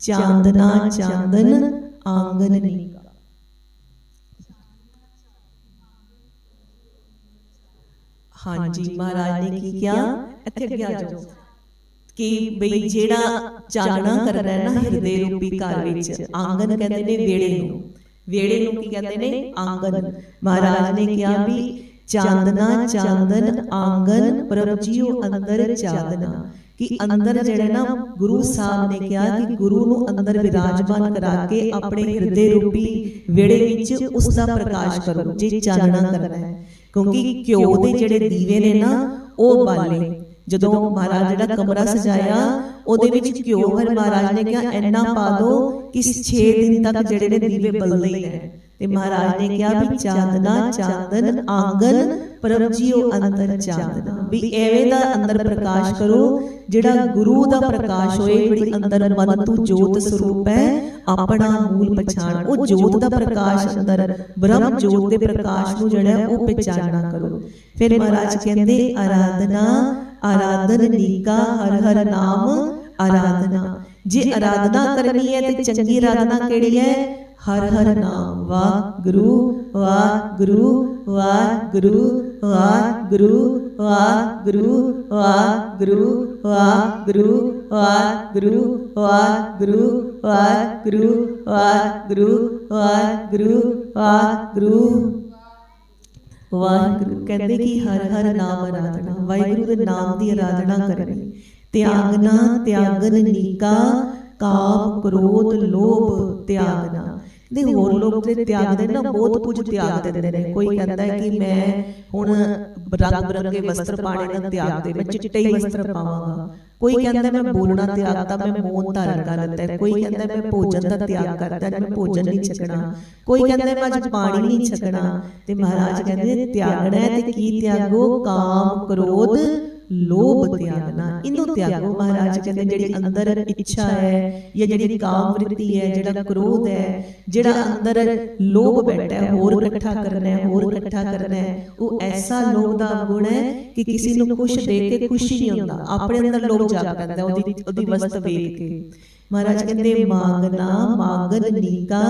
ਚਾਂਦਨਾ ਚਾਂਦਨ ਆਂਗਨ ਨੀਗਾ ਹਾਂਜੀ ਮਹਾਰਾਜ ਨੇ ਕੀ ਕਿਹਾ? ਇੱਥੇ ਅੱਗੇ ਆ ਜਾਓ ਕਿ ਬਈ ਜਿਹੜਾ ਚਾਨਣਾ ਕਰਨਾ ਹੈ ਨਾ ਹਿਰਦੇ ਰੂਪੀ ਘਰ ਵਿੱਚ ਆਂਗਨ ਕਹਿੰਦੇ ਨੇ ਵੇੜੇ ਨੂੰ। ਵੇੜੇ ਨੂੰ ਕੀ ਕਹਿੰਦੇ ਨੇ ਆਂਗਨ ਮਹਾਰਾਜ ਨੇ ਕਿਹਾ ਵੀ ਚਾਂਦਨਾ ਚਾਂਦਨ ਆਂਗਨ ਪ੍ਰਭ ਜੀਓ ਅੰਦਰ ਚਾਂਦਨਾ ਕਿ ਅੰਦਰ ਜਿਹੜੇ ਨਾ ਗੁਰੂ ਸਾਹਿਬ ਨੇ ਕਿਹਾ ਕਿ ਗੁਰੂ ਨੂੰ ਅੰਦਰ ਵਿਰਾਜਮਾਨ ਕਰਾ ਕੇ ਆਪਣੇ ਹਿਰਦੇ ਰੂਪੀ ਵੇੜੇ ਵਿੱਚ ਉਸ ਦਾ ਪ੍ਰਕਾਸ਼ ਕਰੋ ਜੇ ਚਾਨਣਾ ਕਰਨਾ ਹੈ ਕਿਉਂਕਿ ਘਿਓ ਦੇ ਜਿਹੜੇ ਦੀਵੇ ਨੇ ਨਾ ਉਹ ਬਾਲੇ ਜਦੋਂ ਮਹਾਰਾਜ ਜਿਹੜਾ ਕਮਰਾ ਸਜਾਇਆ, ਉਹਦੇ ਵਿੱਚ ਘਿਓ ਹਰ ਮਹਾਰਾਜ ਨੇ ਕਿਹਾ, ਇੰਨਾ ਪਾ ਦੋ ਕਿ 6 ਦਿਨ ਤੱਕ ਜਿਹੜੇ ਨੇ ਦੀਵੇ ਬਲਦੇ ਹੀ ਰਹਿਣ। ਤੇ ਮਹਾਰਾਜ ਨੇ ਕਿਹਾ ਵੀ ਚਾਂਦਨਾ, ਚਾਂਦਨ, ਆਂਗਨ, ਪ੍ਰਭ ਜੀਓ ਅੰਦਰ ਚਾਂਦਨਾ। ਵੀ ਐਵੇਂ ਦਾ ਅੰਦਰ ਪ੍ਰਕਾਸ਼ ਕਰੋ, ਜਿਹੜਾ ਗੁਰੂ ਦਾ ਪ੍ਰਕਾਸ਼ ਹੋਏ, ਜਿਹੜੀ ਅੰਦਰ ਮਨ ਤੂੰ ਜੋਤ ਸਰੂਪ ਹੈ, ਆਪਣਾ ਮੂਲ ਪਛਾਣ। ਉਹ ਜੋਤ ਦਾ ਪ੍ਰਕਾਸ਼ ਅੰਦਰ, ਬ੍ਰਹਮ ਜੋਤ ਦੇ ਪ੍ਰਕਾਸ਼ ਨੂੰ ਜਿਹੜਾ ਉਹ ਪਛਾਣਨਾ ਕਰੋ। ਫਿਰ ਮਹਾਰਾਜ ਕਹਿੰਦੇ, ਆਰਾਧਨਾ ਆਰਾਧਨ ਨੀਕਾ ਹਰ ਹਰ ਨਾਮ ਆਰਾਧਨਾ ਜੇ ਆਰਾਧਨਾ ਕਰਨੀ ਹੈ ਤੇ ਚੰਗੀ ਆਰਾਧਨਾ ਕਿਹੜੀ ਹੈ ਹਰ ਹਰ ਨਾਮ ਵਾਹਿਗੁਰੂ ਵਾਹਿਗੁਰੂ ਵਾਹਿਗੁਰੂ ਵਾਹਿਗੁਰੂ ਵਾਹਿਗੁਰੂ ਵਾਹਿਗੁਰੂ ਵਾਹਿਗੁਰੂ ਵਾਹਿਗੁਰੂ ਵਾਹਿਗੁਰੂ ਵਾਹਿਗੁਰੂ ਵਾਹਿਗੁਰੂ ਵਾਹਿਗੁਰੂ ਵਾਹਿਗੁਰੂ ਵਾਹਿਗੁਰੂ ਕਹਿੰਦੇ ਕਿ ਹਰ ਹਰ ਨਾਮ ਆਰਾਧਨਾ, ਵਾਹਿਗੁਰੂ ਦੇ ਨਾਮ ਦੀ ਆਰਾਧਨਾ ਕਰਨੀ। ਤਿਆਗਨਾ, ਤਿਆਗਨ ਨੀਕਾ, ਕਾਮ, ਕ੍ਰੋਧ, ਲੋਭ, ਤਿਆਗਨਾ। ਦੇ ਹੋਰ ਲੋਕ ਤੇ ਤਿਆਗਦੇ ਨੇ ਨਾ, ਬਹੁਤ ਕੁਝ ਤਿਆਗ ਦਿੰਦੇ ਨੇ। ਕੋਈ ਕਹਿੰਦਾ ਹੈ ਕਿ ਮੈਂ ਹੁਣ ਰੰਗ ਬਰੰਗੇ ਵਸਤਰ ਪਾਣੇ ਨਾ, ਤਿਆਗ ਦੇ ਮੈਂ ਚਿੱਟੇ ਹੀ ਵਸਤਰ ਪਾਵਾਂਗਾ। ਕੋਈ ਕਹਿੰਦਾ ਮੈਂ ਬੋਲਣਾ ਤਿਆਗਤਾ ਮੈਂ ਮੌਨ ਧਾਰਨ ਕਰ ਹੈ। ਕੋਈ ਕਹਿੰਦਾ ਮੈਂ ਭੋਜਨ ਦਾ ਤਿਆਗ ਕਰਤਾ ਮੈਂ ਭੋਜਨ ਨਹੀਂ ਛਕਣਾ। ਕੋਈ ਕਹਿੰਦਾ ਮੈਂ ਅੱਜ ਪਾਣੀ ਨਹੀਂ ਛਕਣਾ। ਤੇ ਮਹਾਰਾਜ ਕਹਿੰਦੇ ਤਿਆਗਣਾ ਤੇ ਕੀ ਤਿਆਗੋ? ਕਾਮ ਕ੍ਰੋਧ। ਲੋਭ ਤਿਆਗਣਾ। ਇਹਨੂੰ ਤਿਆਗੋ ਮਹਾਰਾਜ ਕਹਿੰਦੇ ਜਿਹੜੀ ਅੰਦਰ ਇੱਛਾ ਹੈ ਜਾਂ ਜਿਹੜੀ ਕਾਮ ਵ੍ਰਿਤੀ ਹੈ ਜਿਹੜਾ ਕ੍ਰੋਧ ਹੈ ਜਿਹੜਾ ਅੰਦਰ ਲੋਭ ਬੈਠਾ ਹੈ ਹੋਰ ਇਕੱਠਾ ਕਰਨਾ ਹੈ ਹੋਰ ਇਕੱਠਾ ਕਰਨਾ ਹੈ। ਉਹ ਐਸਾ ਲੋਭ ਦਾ ਗੁਣ ਹੈ ਕਿ ਕਿਸੇ ਨੂੰ ਖੁਸ਼ ਦੇਖ ਕੇ ਖੁਸ਼ੀ ਨਹੀਂ ਹੁੰਦਾ। ਆਪਣੇ ਅੰਦਰ ਲੋਭ ਜਾਗ ਪੈਂਦਾ ਉਹਦੀ ਉਹਦੀ ਵਸਤ ਵੇਖ ਕੇ। ਮਹਾਰਾਜ ਕਹਿੰਦੇ ਮੰਗਣਾ ਮਾਗਨ ਨੀਕਾ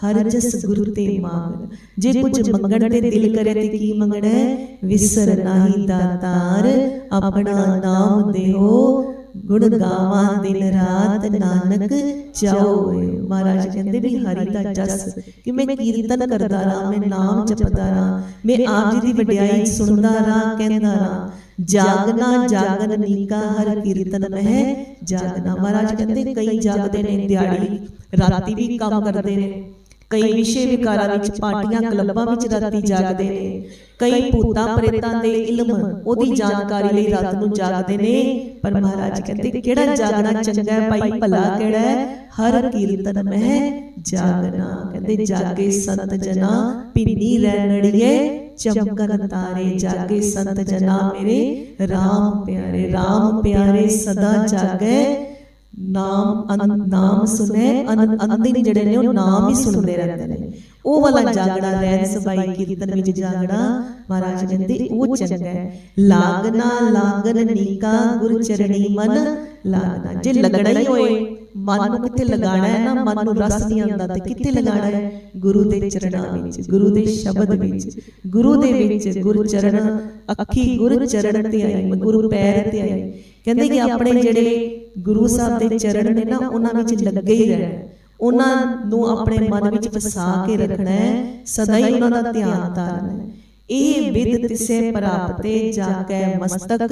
ਹਰ ਜਸ ਗੁਰੂ ਤੇ ਮੰਗਣ ਜੇ ਕੁਝ ਮੰਗਣ ਤੇ ਦਿਲ ਕਰੇ ਤੇ ਕੀ ਮੰਗਣਾ ਵਿਸਰ ਨਾਹੀ ਦਾਤਾਰ। ਆਪਣਾ ਨਾਮ ਦੇਹੋ ਗੁਣ ਗਾਵਾਂ ਦਿਨ ਰਾਤ ਨਾਨਕ ਚਾਓਏ ਮਹਾਰਾਜ ਕਹਿੰਦੇ ਵੀ ਹਰੀ ਦਾ ਜਸ ਕਿ ਮੈਂ ਕੀਰਤਨ ਕਰਦਾ ਰਹਾ ਮੈਂ ਨਾਮ ਜਪਦਾ ਰਹਾ ਮੈਂ ਆਪ ਜੀ ਦੀ ਵਡਿਆਈ ਸੁਣਦਾ ਰਹਾ ਕਹਿੰਦਾ ਰਹਾ। ਜਾਗਨਾ ਜਾਗਨ ਨੀਕਾ ਹਰ ਕੀਰਤਨ ਮਹਿ ਜਾਗਨਾ। ਮਹਾਰਾਜ ਕਹਿੰਦੇ ਕਈ ਜਾਗਦੇ ਨੇ ਦਿਹਾੜੀ। ਰਾਤੀ ਵੀ ਕੰਮ ਕਰਦੇ ਨੇ। ਕਈ ਵਿਸ਼ੇ ਵਿਕਾਰਾਂ ਵਿੱਚ ਪਾਰਟੀਆਂ ਕਲੱਬਾਂ ਵਿੱਚ ਰਾਤੀ ਜਾਗਦੇ ਨੇ। ਕਈ ਭੂਤਾਂ ਪ੍ਰੇਤਾਂ ਦੇ ਇਲਮ, ਉਹਦੀ ਜਾਣਕਾਰੀ ਲਈ ਰਾਤ ਨੂੰ ਜਾਗਦੇ ਨੇ। ਪਰ ਮਹਾਰਾਜ ਕਹਿੰਦੇ, ਕਿਹੜਾ ਜਾਗਣਾ ਚੰਗਾ ਹੈ ਭਾਈ? ਭਲਾ ਕਿਹੜਾ ਹੈ? ਹਰ ਕੀਰਤਨ ਮਹਿ ਜਾਗਣਾ। ਕਹਿੰਦੇ, ਜਾਗੇ ਸੰਤ ਜਨਾ ਪਿੰਨੀ ਰਹਿਣੜੀਏ ਚਮਕਨ ਤਾਰੇ, ਜਾਗੇ ਸੰਤ ਜਨਾ ਮੇਰੇ। RAM ਪਿਆਰੇ RAM ਪਿਆਰੇ, ਸਦਾ ਜਾਗੇ। ਨਾਮ ਨਾਮ ਸੁਨੇ ਅੰਦਿਨ ਜਿਹੜੇ ਨੇ ਉਹ ਨਾਮ ਹੀ ਸੁਣਦੇ ਰਹਿੰਦੇ ਨੇ। ਉਹ ਵਾਲਾ ਜਾਗਣਾ ਰਹਿਣ ਸਬਾਈ ਕੀਰਤਨ ਵਿੱਚ ਜਾਗਣਾ ਮਹਾਰਾਜ ਕਹਿੰਦੇ ਉਹ ਚੰਗਾ ਹੈ। ਲਾਗਨਾ, ਲਾਗਨ ਨੀਕਾ, ਗੁਰ ਚਰਣੀ ਮਨ, ਲਾਗਨਾ। ਜੇ ਲੱਗਣਾ ਹੀ ਹੋਏ, ਮਨ ਨੂੰ ਕਿੱਥੇ ਲਗਾਣਾ ਹੈ ਨਾ? ਮਨ ਨੂੰ ਰਸ ਨਹੀਂ ਆਉਂਦਾ ਤੇ ਕਿੱਥੇ ਲਗਾਣਾ ਹੈ? ਗੁਰੂ ਦੇ ਚਰਨਾਂ ਵਿੱਚ, ਗੁਰੂ ਦੇ ਸ਼ਬਦ ਵਿੱਚ। ਗੁਰੂ ਦੇ ਵਿੱਚ ਗੁਰ ਚਰਨ, ਅੱਖੀ ਗੁਰ ਚਰਨ ਤੇ ਆਈ, ਗੁਰੂ ਪੈਰ ਤੇ ਆਈ। ਕਹਿੰਦੇ ਕਿ ਆਪਣੇ ਜਿਹੜੇ ਗੁਰੂ ਸਾਹਿਬ ਦੇ ਚਰਨ ਨੇ ਨਾ ਉਹਨਾਂ ਵਿੱਚ ਲੱਗੇ ਹੀ ਰਹਿਣਾ। ਉਹਨਾਂ ਨੂੰ ਆਪਣੇ ਮਨ ਵਿੱਚ ਵਸਾ ਕੇ ਰੱਖਣਾ ਹੈ। ਸਦਾ ਹੀ ਉਹਨਾਂ ਦਾ ਧਿਆਨ ਧਾਰਨਾ ਹੈ। ਇਹ ਵਿਦ ਤਿਸੇ ਪ੍ਰਾਪਤੇ ਜਾ ਕੇ ਮਸਤਕ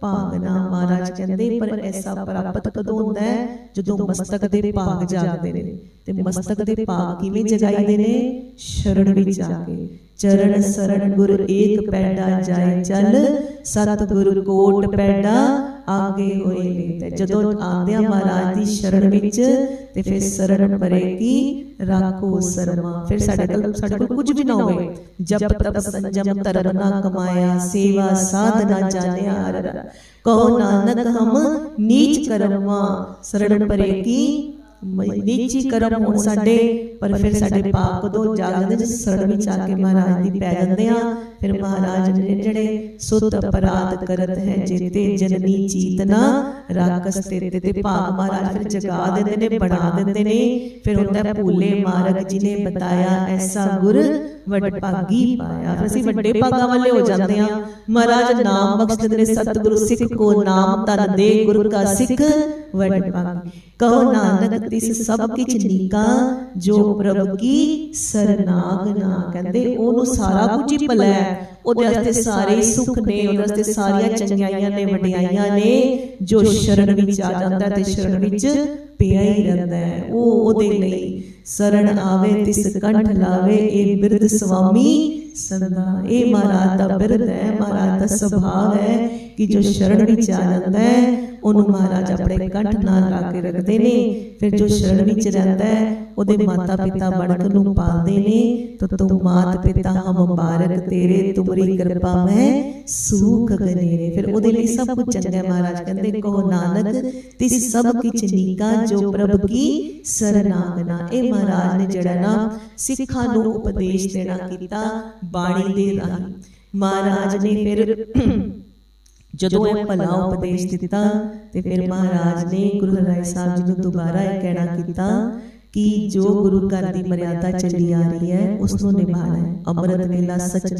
ਭਾਗਨਾ ਮਹਾਰਾਜ ਕਹਿੰਦੇ, ਪਰ ਐਸਾ ਪ੍ਰਾਪਤ ਕਦੋਂ ਹੁੰਦਾ ਹੈ? ਜਦੋਂ ਮਸਤਕ ਦੇ ਭਾਗ ਜਾਗਦੇ ਨੇ। ਤੇ ਮਸਤਕ ਦੇ ਭਾਗ ਕਿਵੇਂ ਜਗਾਈਦੇ ਨੇ? ਸ਼ਰਣ ਵਿੱਚ ਜਾ ਕੇ। ਚਰਨ ਸਰਣ ਗੁਰ ਏਕ ਪੈਡਾ ਜਾਏ ਚਲ ਸਤ ਗੁਰ ਕੋਟ ਪੈਡਾ ਆਗੇ ਹੋਏ ਲੈ ਤੇ ਜਦੋਂ ਆਂਦਿਆ ਮਹਾਰਾਜ ਦੀ ਸ਼ਰਣ ਵਿੱਚ ਤੇ ਫਿਰ ਸਰਣ ਪਰੇਗੀ ਰਾਖੋ ਸਰਮਾ। ਫਿਰ ਸਾਡੇ ਕੋਲ ਸਾਡੇ ਕੋਲ ਕੁਝ ਵੀ ਨਾ ਹੋਵੇ। ਜਪ ਤਪ ਸੰਜਮ ਧਰਮ ਨਾ ਕਮਾਇਆ, ਸੇਵਾ ਸਾਧਨਾ ਜਾਣਿਆ ਹਰ ਕਹੋ ਨਾਨਕ ਹਮ ਨੀਚ ਕਰਮਾ। ਸਰਣ ਪਰੇਗੀ ਕੀ ਨੀਚੀ ਕਰਮ ਹੋਣ ਸਾਡੇ, ਪਰ ਫਿਰ ਸਾਡੇ ਪਾਪ ਕਦੋਂ ਜਾਗਦੇ ਜਿਸ ਸਰਣ ਵਿੱਚ ਆ ਕੇ ਮਹਾਰਾਜ ਦੀ ਪੈ ਜਾਂਦੇ ਆ। ਫਿਰ ਮਹਾਰਾਜ ਨੇ ਜਿਹੜੇ ਸੁਤ ਅਪਰਾਧ ਕਰਤ ਹੈ, ਜੇਤੇ ਜਨਨੀ ਚੀਤਨਾ ਰਾਕਸ ਤੇਰੇ ਤੇ ਭਾਗ ਮਹਾਰਾਜ ਫਿਰ ਜਗਾ ਦਿੰਦੇ ਨੇ, ਬਣਾ ਦਿੰਦੇ ਨੇ। ਫਿਰ ਹੁੰਦਾ ਭੂਲੇ ਮਾਰਗ ਜੀ ਨੇ ਬਤਾਇਆ, ਐਸਾ ਗੁਰ ਵੱਡ ਭਾਗੀ ਪਾਇਆ। ਅਸੀਂ ਵੱਡੇ ਭਾਗਾਂ ਵਾਲੇ ਹੋ ਜਾਂਦੇ ਆ ਮਹਾਰਾਜ ਨਾਮ ਬਖਸ਼ ਨੇ ਸਤਿਗੁਰੂ ਸਿੱਖ ਕੋ ਨਾਮ ਤਨ ਦੇ ਗੁਰ ਕਾ ਸਿੱਖ ਵੱਡ ਭਾਗੀ। ਕਹੋ ਨਾਨਕ ਤਿਸ ਸਭ ਕਿਛ ਨੀਕਾ ਜੋ ਪ੍ਰਭ ਕੀ ਸਰਨਾਗ ਨਾ। ਕਹਿੰਦੇ ਉਹਨੂੰ ਸਾਰਾ ਕੁਝ ਹੀ ਭਲਾ ਉਹਦੇ ਵਾਸਤੇ ਸਾਰੇ ਸੁੱਖ ਨੇ ਉਹਦੇ ਵਾਸਤੇ ਸਾਰੀਆਂ ਚੰਗਿਆਈਆਂ ਨੇ ਵਡਿਆਈਆਂ ਨੇ ਜੋ ਸ਼ਰਨ ਵਿੱਚ ਆ ਜਾਂਦਾ ਤੇ ਸ਼ਰਨ ਵਿੱਚ ਪਿਆ ਹੀ ਰਹਿੰਦਾ ਹੈ। ਉਹ ਉਹਦੇ ਲਈ ਸਰਣ ਆਵੇ ਤਿਸ ਕੰਠ ਲਾਵੇ ਇਹ ਬਿਰਧ ਸੁਆਮੀ ਸੰਦਾ। ਇਹ ਮਹਾਰਾਜ ਦਾ ਬਿਰਧ ਹੈ ਮਹਾਰਾਜ ਦਾ ਸੁਭਾਅ ਹੈ ਕਿ ਜੋ ਸ਼ਰਨ ਵਿੱਚ ਆ ਜਾਂਦਾ ਹੈ ਉਹਨੂੰ ਮਹਾਰਾਜ ਆਪਣੇ ਕੰਠ ਨਾਲ ਲਾ ਕੇ ਰੱਖਦੇ ਨੇ ਫਿਰ ਜੋ ਸ਼ਰਨ ਵਿੱਚ ਰਹਿੰਦਾ ਹੈ ਉਹਦੇ ਮਾਤਾ ਪਿਤਾ ਬੜਕ ਨੂੰ ਪਾਲਦੇ ਨੇ ਤੋ ਤੂੰ ਮਾਤ ਪਿਤਾ ਹਮ ਮੁਬਾਰਕ ਤੇਰੇ ਤੁਮਰੀ ਕਿਰਪਾ ਮੈਂ ਸੂਖ ਗਨੇਰੇ ਫਿਰ ਉਹਦੇ ਲਈ ਸਭ ਕੁਝ ਚੰਗਾ। ਮਹਾਰਾਜ ਕਹਿੰਦੇ ਕਹੋ ਨਾਨਕ ਤਿਸ ਸਭ ਕਿਛ ਨੀਕਾ ਜੋ ਪ੍ਰਭ ਕੀ ਸਰਨਾਗਨਾ ਇਹ ਮਹਾਰਾਜ ਨੇ ਜਿਹੜਾ ਨਾ ਸਿੱਖਾਂ ਨੂੰ ਉਪਦੇਸ਼ ਦੇਣਾ ਕੀਤਾ ਬਾਣੀ ਦੇ ਰਾਹੀਂ। ਮਹਾਰਾਜ ਨੇ ਫਿਰ ਜਦੋਂ ਇਹ ਭਲਾ ਉਪਦੇਸ਼ ਦਿੱਤਾ ਤੇ ਫਿਰ ਮਹਾਰਾਜ ਨੇ ਗੁਰੂ ਹਰਿ ਸਾਹਿਬ ਜੀ ਨੂੰ ਦੁਬਾਰਾ ਇਹ ਕਹਿਣਾ ਕੀਤਾ ਕਿ ਜੋ ਗੁਰੂ ਘਰ ਦੀ ਮਰਿਆਦਾ ਚੱਲੀ ਆ ਰਹੀ ਹੈ, ਉਸ ਨੂੰ ਨਿਭਾਣਾ ਹੈ। ਅੰਮ੍ਰਿਤ ਵੇਲਾ ਸਚ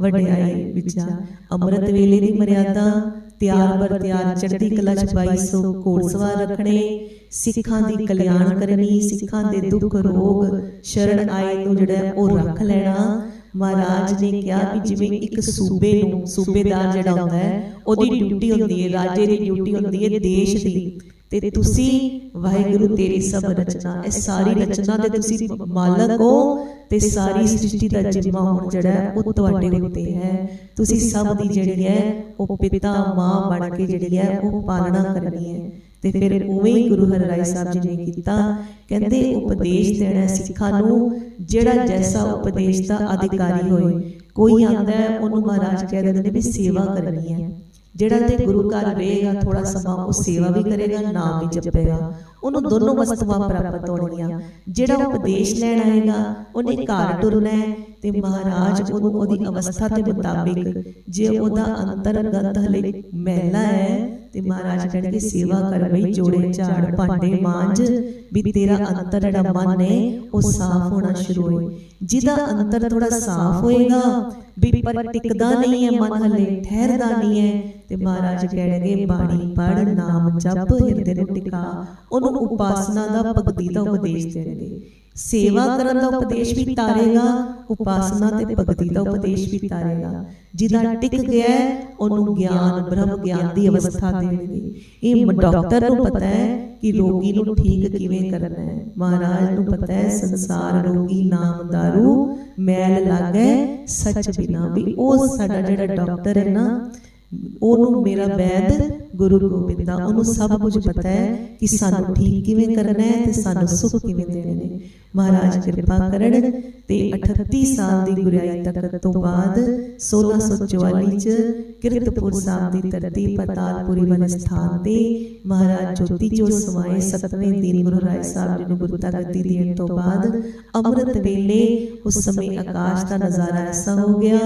ਵਡਿਆਈ ਵਿਚਾਰ। ਅੰਮ੍ਰਿਤ ਵੇਲੇ ਦੀ ਮਰਿਆਦਾ, ਤਿਆਰ ਬਰ ਤਿਆਰ ਚੜ੍ਹਦੀ ਕਲਾ ਚ 2200 ਘੋੜਸਵਾਰ ਰੱਖਣੇ, ਸਿੱਖਾਂ ਦੀ ਕਲਿਆਣ ਕਰਨੀ, ਸਿੱਖਾਂ ਦੇ ਦੁੱਖ ਰੋਗ, ਸ਼ਰਨ ਆਏ ਨੂੰ ਜਿਹੜਾ ਉਹ ਰੱਖ ਲੈਣਾ ਮਹਾਰਾਜ ਨੇ ਕਿਹਾ ਵੀ ਜਿਵੇਂ ਇੱਕ ਸੂਬੇ ਨੂੰ ਸੂਬੇਦਾਰ ਜਿਹੜਾ ਹੁੰਦਾ ਹੈ ਉਹਦੀ ਡਿਊਟੀ ਹੁੰਦੀ ਹੈ ਰਾਜੇ ਦੀ ਡਿਊਟੀ ਹੁੰਦੀ ਹੈ ਦੇਸ਼ ਦੀ। ਤੇ ਤੁਸੀਂ ਵਾਹਿਗੁਰੂ ਤੇਰੀ ਸਭ ਰਚਨਾ ਇਹ ਸਾਰੀ ਰਚਨਾ ਦੇ ਤੁਸੀਂ ਮਾਲਕ ਹੋ ਤੇ ਸਾਰੀ ਸ੍ਰਿਸ਼ਟੀ ਦਾ ਜਿੰਮਾ ਹੁਣ ਜਿਹੜਾ ਉਹ ਤੁਹਾਡੇ ਉੱਤੇ ਹੈ। ਤੁਸੀਂ ਸਭ ਦੀ ਜਿਹੜੀ ਹੈ ਉਹ ਪਿਤਾ ਮਾਂ ਬਣ ਕੇ ਜਿਹੜੀ ਹੈ ਉਹ ਪਾਲਣਾ ਕਰਨੀ ਹੈ। ਤੇ ਫਿਰ ਉਵੇਂ ਹੀ ਗੁਰੂ ਹਰਿਰਾਏ ਸਾਹਿਬ ਜੀ ਨੇ ਕੀਤਾ। ਕਹਿੰਦੇ ਉਪਦੇਸ਼ ਦੇਣਾ ਸਿੱਖਾਂ ਨੂੰ, ਜਿਹੜਾ ਜੈਸਾ ਉਪਦੇਸ਼ ਦਾ ਅਧਿਕਾਰੀ ਹੋਏ। ਕੋਈ ਆਂਦਾ ਉਹਨੂੰ ਮਹਾਰਾਜ ਕਹਿ ਦਿੰਦੇ ਨੇ ਵੀ ਸੇਵਾ ਕਰਨੀ ਹੈ। ਜਿਹੜਾ ਤੇ ਗੁਰੂ ਘਰ ਰਹੇਗਾ ਥੋੜਾ ਸਮਾਂ ਉਹ ਸੇਵਾ ਵੀ ਕਰੇਗਾ ਨਾਮ ਵੀ ਜਪੇਗਾ। ਉਹਨੂੰ ਦੋਨੋਂ ਵਸਤੂਆਂ ਪ੍ਰਾਪਤ ਹੋਣੀਆਂ। ਜਿਹੜਾ ਉਪਦੇਸ਼ ਲੈਣ ਆਏਗਾ ਉਹਨੇ ਘਰ ਟੁਰਨਾ ਹੈ ਤੇ ਮਹਾਰਾਜ ਉਹਨੂੰ ਉਹਦੀ ਅਵਸਥਾ ਦੇ ਮੁਤਾਬਿਕ ਜੇ ਉਹਦਾ ਅੰਤਰਗਤ ਹਲੇ ਮਹਿਲਾ ਹੈ ਤੇ ਮਹਾਰਾਜ ਕਹਿੰਦੇ ਸੇਵਾ ਕਰ ਬਈ ਜੋੜੇ ਝਾੜ ਭਾਂਡੇ ਮਾਂਜ। ਵੀ ਤੇਰਾ ਅੰਤਰ ਜਿਹੜਾ ਮਨ ਹੈ ਉਹ ਸਾਫ਼ ਹੋਣਾ ਸ਼ੁਰੂ ਹੋਏ। ਜਿਹਦਾ ਅੰਤਰ ਥੋੜਾ ਸਾਫ਼ ਹੋਏਗਾ ਵੀ ਪਰ ਟਿਕਦਾ ਨਹੀਂ ਹੈ ਮਨ ਹਲੇ ਠਹਿਰਦਾ ਨਹੀਂ ਹੈ। ਤੇ ਮਹਾਰਾਜ ਕਹਿਣਗੇ ਬਾਣੀ ਪੜ ਨਾਮ ਜਪ ਹਿਰਦੇ ਨੂੰ ਟਿਕਾ ਉਹਨੂੰ ਉਪਾਸਨਾ ਦਾ ਭਗਤੀ ਦਾ ਉਪਦੇਸ਼ ਦੇਣਗੇ ਸੇਵਾ ਕਰਨ ਦਾ ਉਪਦੇਸ਼ ਵੀ ਤਾਰੇਗਾ ਉਪਾਸਨਾ ਤੇ ਭਗਤੀ ਦਾ ਉਪਦੇਸ਼ ਵੀ ਤਾਰੇਗਾ ਜਿਹਦਾ ਟਿਕ ਗਿਆ ਹੈ, ਉਹਨੂੰ ਗਿਆਨ ਬ੍ਰਹਮ ਗਿਆਨ ਦੀ ਅਵਸਥਾ ਦੇਣਗੇ ਇਹ ਡਾਕਟਰ ਨੂੰ ਪਤਾ ਹੈ ਕਿ ਰੋਗੀ ਨੂੰ ਠੀਕ ਕਿਵੇਂ ਕਰਨਾ ਹੈ ਮਹਾਰਾਜ ਨੂੰ ਪਤਾ ਹੈ ਸੰਸਾਰ ਰੋਗੀ ਨਾਮ ਦਾਰੂ ਮੈਲ ਲਾਗੇ ਸੱਚ ਬਿਨਾ ਵੀ ਉਹ ਸਾਡਾ ਜਿਹੜਾ ਡਾਕਟਰ ਹੈ ਨਾ ਉਹਨੂੰ ਮੇਰਾ ਵੈਦ ਗੁਰੂ ਗੋਬਿੰਦ ਉਹਨੂੰ ਸਭ ਕੁਝ ਪਤਾ ਹੈ ਕਿ ਸਾਨੂੰ ਠੀਕ ਕਿਵੇਂ ਕਰਨਾ ਹੈ ਤੇ ਸਾਨੂੰ ਸੁਖ ਕਿਵੇਂ ਦੇਣੇ ਨੇ। ਮਹਾਰਾਜ ਕਿਰਪਾ ਕਰਨ ਤੇ 38 ਸਾਲ ਦੀ ਗੁਰਿਆਈ ਤੱਕ ਤੋਂ ਬਾਅਦ 1644 ਚ ਕਿਰਤਪੁਰ ਸਾਹਿਬ ਦੀ ਧਰਤੀ ਪਤਾਲਪੁਰੀ ਵਾਲੇ ਸਥਾਨ ਤੇ ਮਹਾਰਾਜ ਜੋਤੀ ਜੋ ਸਮਾਏ ਸਤਵੇਂ ਦਿਨ ਗੁਰੂ ਰਾਏ ਸਾਹਿਬ ਜੀ ਨੂੰ ਗੁਰਤਾ ਗੱਦੀ ਦੇਣ ਤੋਂ ਬਾਅਦ ਅੰਮ੍ਰਿਤ ਵੇਲੇ ਉਸ ਸਮੇਂ ਆਕਾਸ਼ ਦਾ ਨਜ਼ਾਰਾ ਐਸਾ ਹੋ ਗਿਆ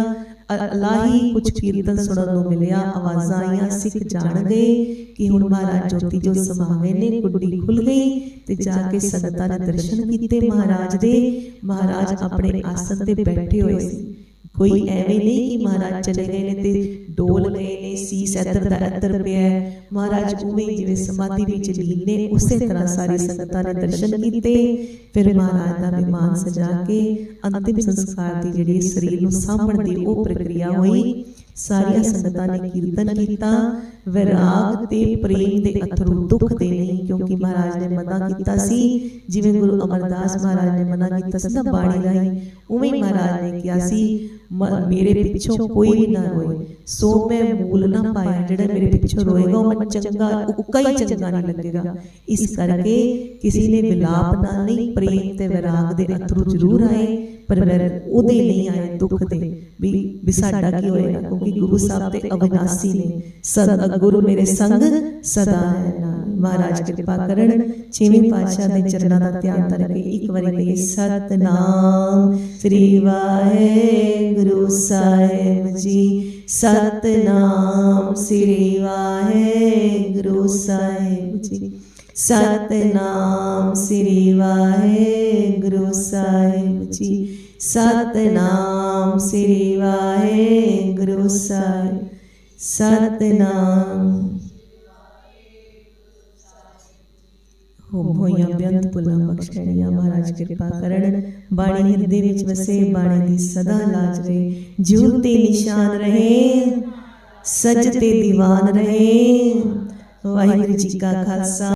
ਅਲਾਹੀ ਕੁਝ ਕੀਰਤਨ ਸੁਣਨ ਨੂੰ ਮਿਲਿਆ, ਆਵਾਜ਼ਾਂ ਆਈਆਂ, ਸਿੱਖ ਜਾਣ ਗਏ ਕਿ ਹੁਣ ਮਹਾਰਾਜ ਜੋਤੀ ਜੋ ਸਮਾਵੇ ਨੇ, ਗੁੱਡੀ ਖੁੱਲ ਗਈ ਤੇ ਜਾ ਕੇ ਸੰਗਤਾਂ ਨੇ ਦਰਸ਼ਨ ਕੀਤੇ ਮਹਾਰਾਜ ਦੇ। ਮਹਾਰਾਜ ਆਪਣੇ ਆਸਨ ਤੇ ਬੈਠੇ ਹੋਏ ਸੀ। ਕੋਈ ਐਵੇਂ ਨਹੀਂ ਕਿ ਮਹਾਰਾਜ ਚਲੇ ਗਏ ਨੇ ਤੇ ਡੋਲ ਗਏ ਨੇ ਸੀਸ ਇੱਧਰ ਦਾ ਇੱਧਰ ਪਿਆ। ਮਹਾਰਾਜ ਉਵੇਂ ਜਿਵੇਂ ਸਮਾਧੀ ਵਿੱਚ ਲੀਨ ਨੇ ਉਸੇ ਤਰ੍ਹਾਂ ਸਾਰੀ ਸੰਗਤਾਂ ਨੇ ਦਰਸ਼ਨ ਕੀਤੇ। ਫਿਰ ਮਹਾਰਾਜ ਦਾ ਵਿਮਾਨ ਸਜਾ ਕੇ ਅੰਤਿਮ ਸੰਸਕਾਰ ਦੀ ਜਿਹੜੀ ਸਰੀਰ ਨੂੰ ਸਾਂਭਣ ਦੀ ਉਹ ਪ੍ਰਕਿਰਿਆ ਹੋਈ। ਸਾਰੀਆਂ ਸੰਗਤਾਂ ਨੇ ਕੀਰਤਨ ਕੀਤਾ। ਵਿਰਾਗ ਤੇ ਪ੍ਰੇਮ ਦੇ ਅਥਰੂ ਦੁੱਖ ਦੇ ਨਹੀਂ ਕਿਉਂਕਿ ਮਹਾਰਾਜ ਨੇ ਮਨਾ ਕੀਤਾ ਸੀ। ਜਿਵੇਂ ਗੁਰੂ ਅਮਰਦਾਸ ਮਹਾਰਾਜ ਨੇ ਮਨਾ ਕੀਤਾ ਸੀ ਨਾ ਬਾਣੀ ਰਾਹੀਂ ਉਵੇਂ ਮਹਾਰਾਜ ਨੇ ਕਿਹਾ ਸੀ ਮੇਰੇ ਪਿੱਛੋਂ ਕੋਈ ਵੀ ਨਾ ਰੋਏ। ਸੋ ਮੈਂ ਮੂਲ ਨਾ ਪਾਇਆ, ਜਿਹੜਾ ਮੇਰੇ ਪਿੱਛੋਂ ਰੋਏਗਾ, ਉਹ ਮੈਂ ਚੰਗਾ ਉੱਕਾ ਹੀ ਚੰਗਾ ਨਹੀਂ ਲੱਗੇਗਾ। ਇਸ ਕਰਕੇ ਕਿਸੇ ਨੇ ਵਿਲਾਪ ਨਾਲ ਨਹੀਂ, ਪ੍ਰੇਮ ਤੇ ਵਿਰਾਗ ਦੇ ਅਥਰੂ ਜ਼ਰੂਰ ਆਏ। ਪਰ ਵੈਰ ਉਹਦੇ ਨਹੀਂ ਆਏ ਦੁੱਖ ਦੇ ਵੀ ਵੀ ਸਾਡਾ ਕੀ ਹੋਏਗਾ ਕਿਉਂਕਿ ਗੁਰੂ ਸਾਹਿਬ ਤੇ ਅਵਿਨਾਸੀ ਨੇ ਸਦਾ ਗੁਰੂ ਮੇਰੇ ਸੰਗ ਸਦਾ ਹੈ ਨਾਲ ਮਹਾਰਾਜ ਕਿਰਪਾ ਕਰਨ ਛੇਵੇਂ ਪਾਤਸ਼ਾਹ ਦੇ ਚਰਨਾਂ ਦਾ ਧਿਆਨ ਧਰ ਕੇ ਇੱਕ ਵਾਰੀ ਕਹੀਏ ਸਤਨਾਮ ਸ੍ਰੀ ਵਾਹਿਗੁਰੂ ਸਾਹਿਬ ਜੀ ਸਤਨਾਮ ਸ੍ਰੀ ਵਾਹਿਗੁਰੂ ਸਾਹਿਬ ਜੀ ਸਤਨਾਮ ਸ੍ਰੀ ਵਾਹਿਗੁਰੂ ਸਾਹਿਬ ਜੀ। ਸਤਨਾਮ ਸ੍ਰੀ ਵਾਹਿਗੁਰੂ ਸਾਹਿਬ। ਸਤਨਾਮ। ਹੋਈਆਂ ਬੇਅੰਤ ਪੁਲਾਂ ਬਖਸ਼ਣੀਆਂ। ਮਹਾਰਾਜ ਕਿਰਪਾ ਕਰਨ। ਬਾਣੀ ਹਿਰਦੇ ਵਿੱਚ ਵਸੇ, ਬਾਣੀ ਦੀ ਸਦਾ ਲਾਜ ਰਹੇ। ਜੀਵ ਤੇ ਨਿਸ਼ਾਨ ਰਹੇ, ਸਜ ਤੇ ਦੀਵਾਨ ਰਹੇ। ਵਾਹਿਗੁਰੂ ਜੀ ਕਾ ਖਾਲਸਾ।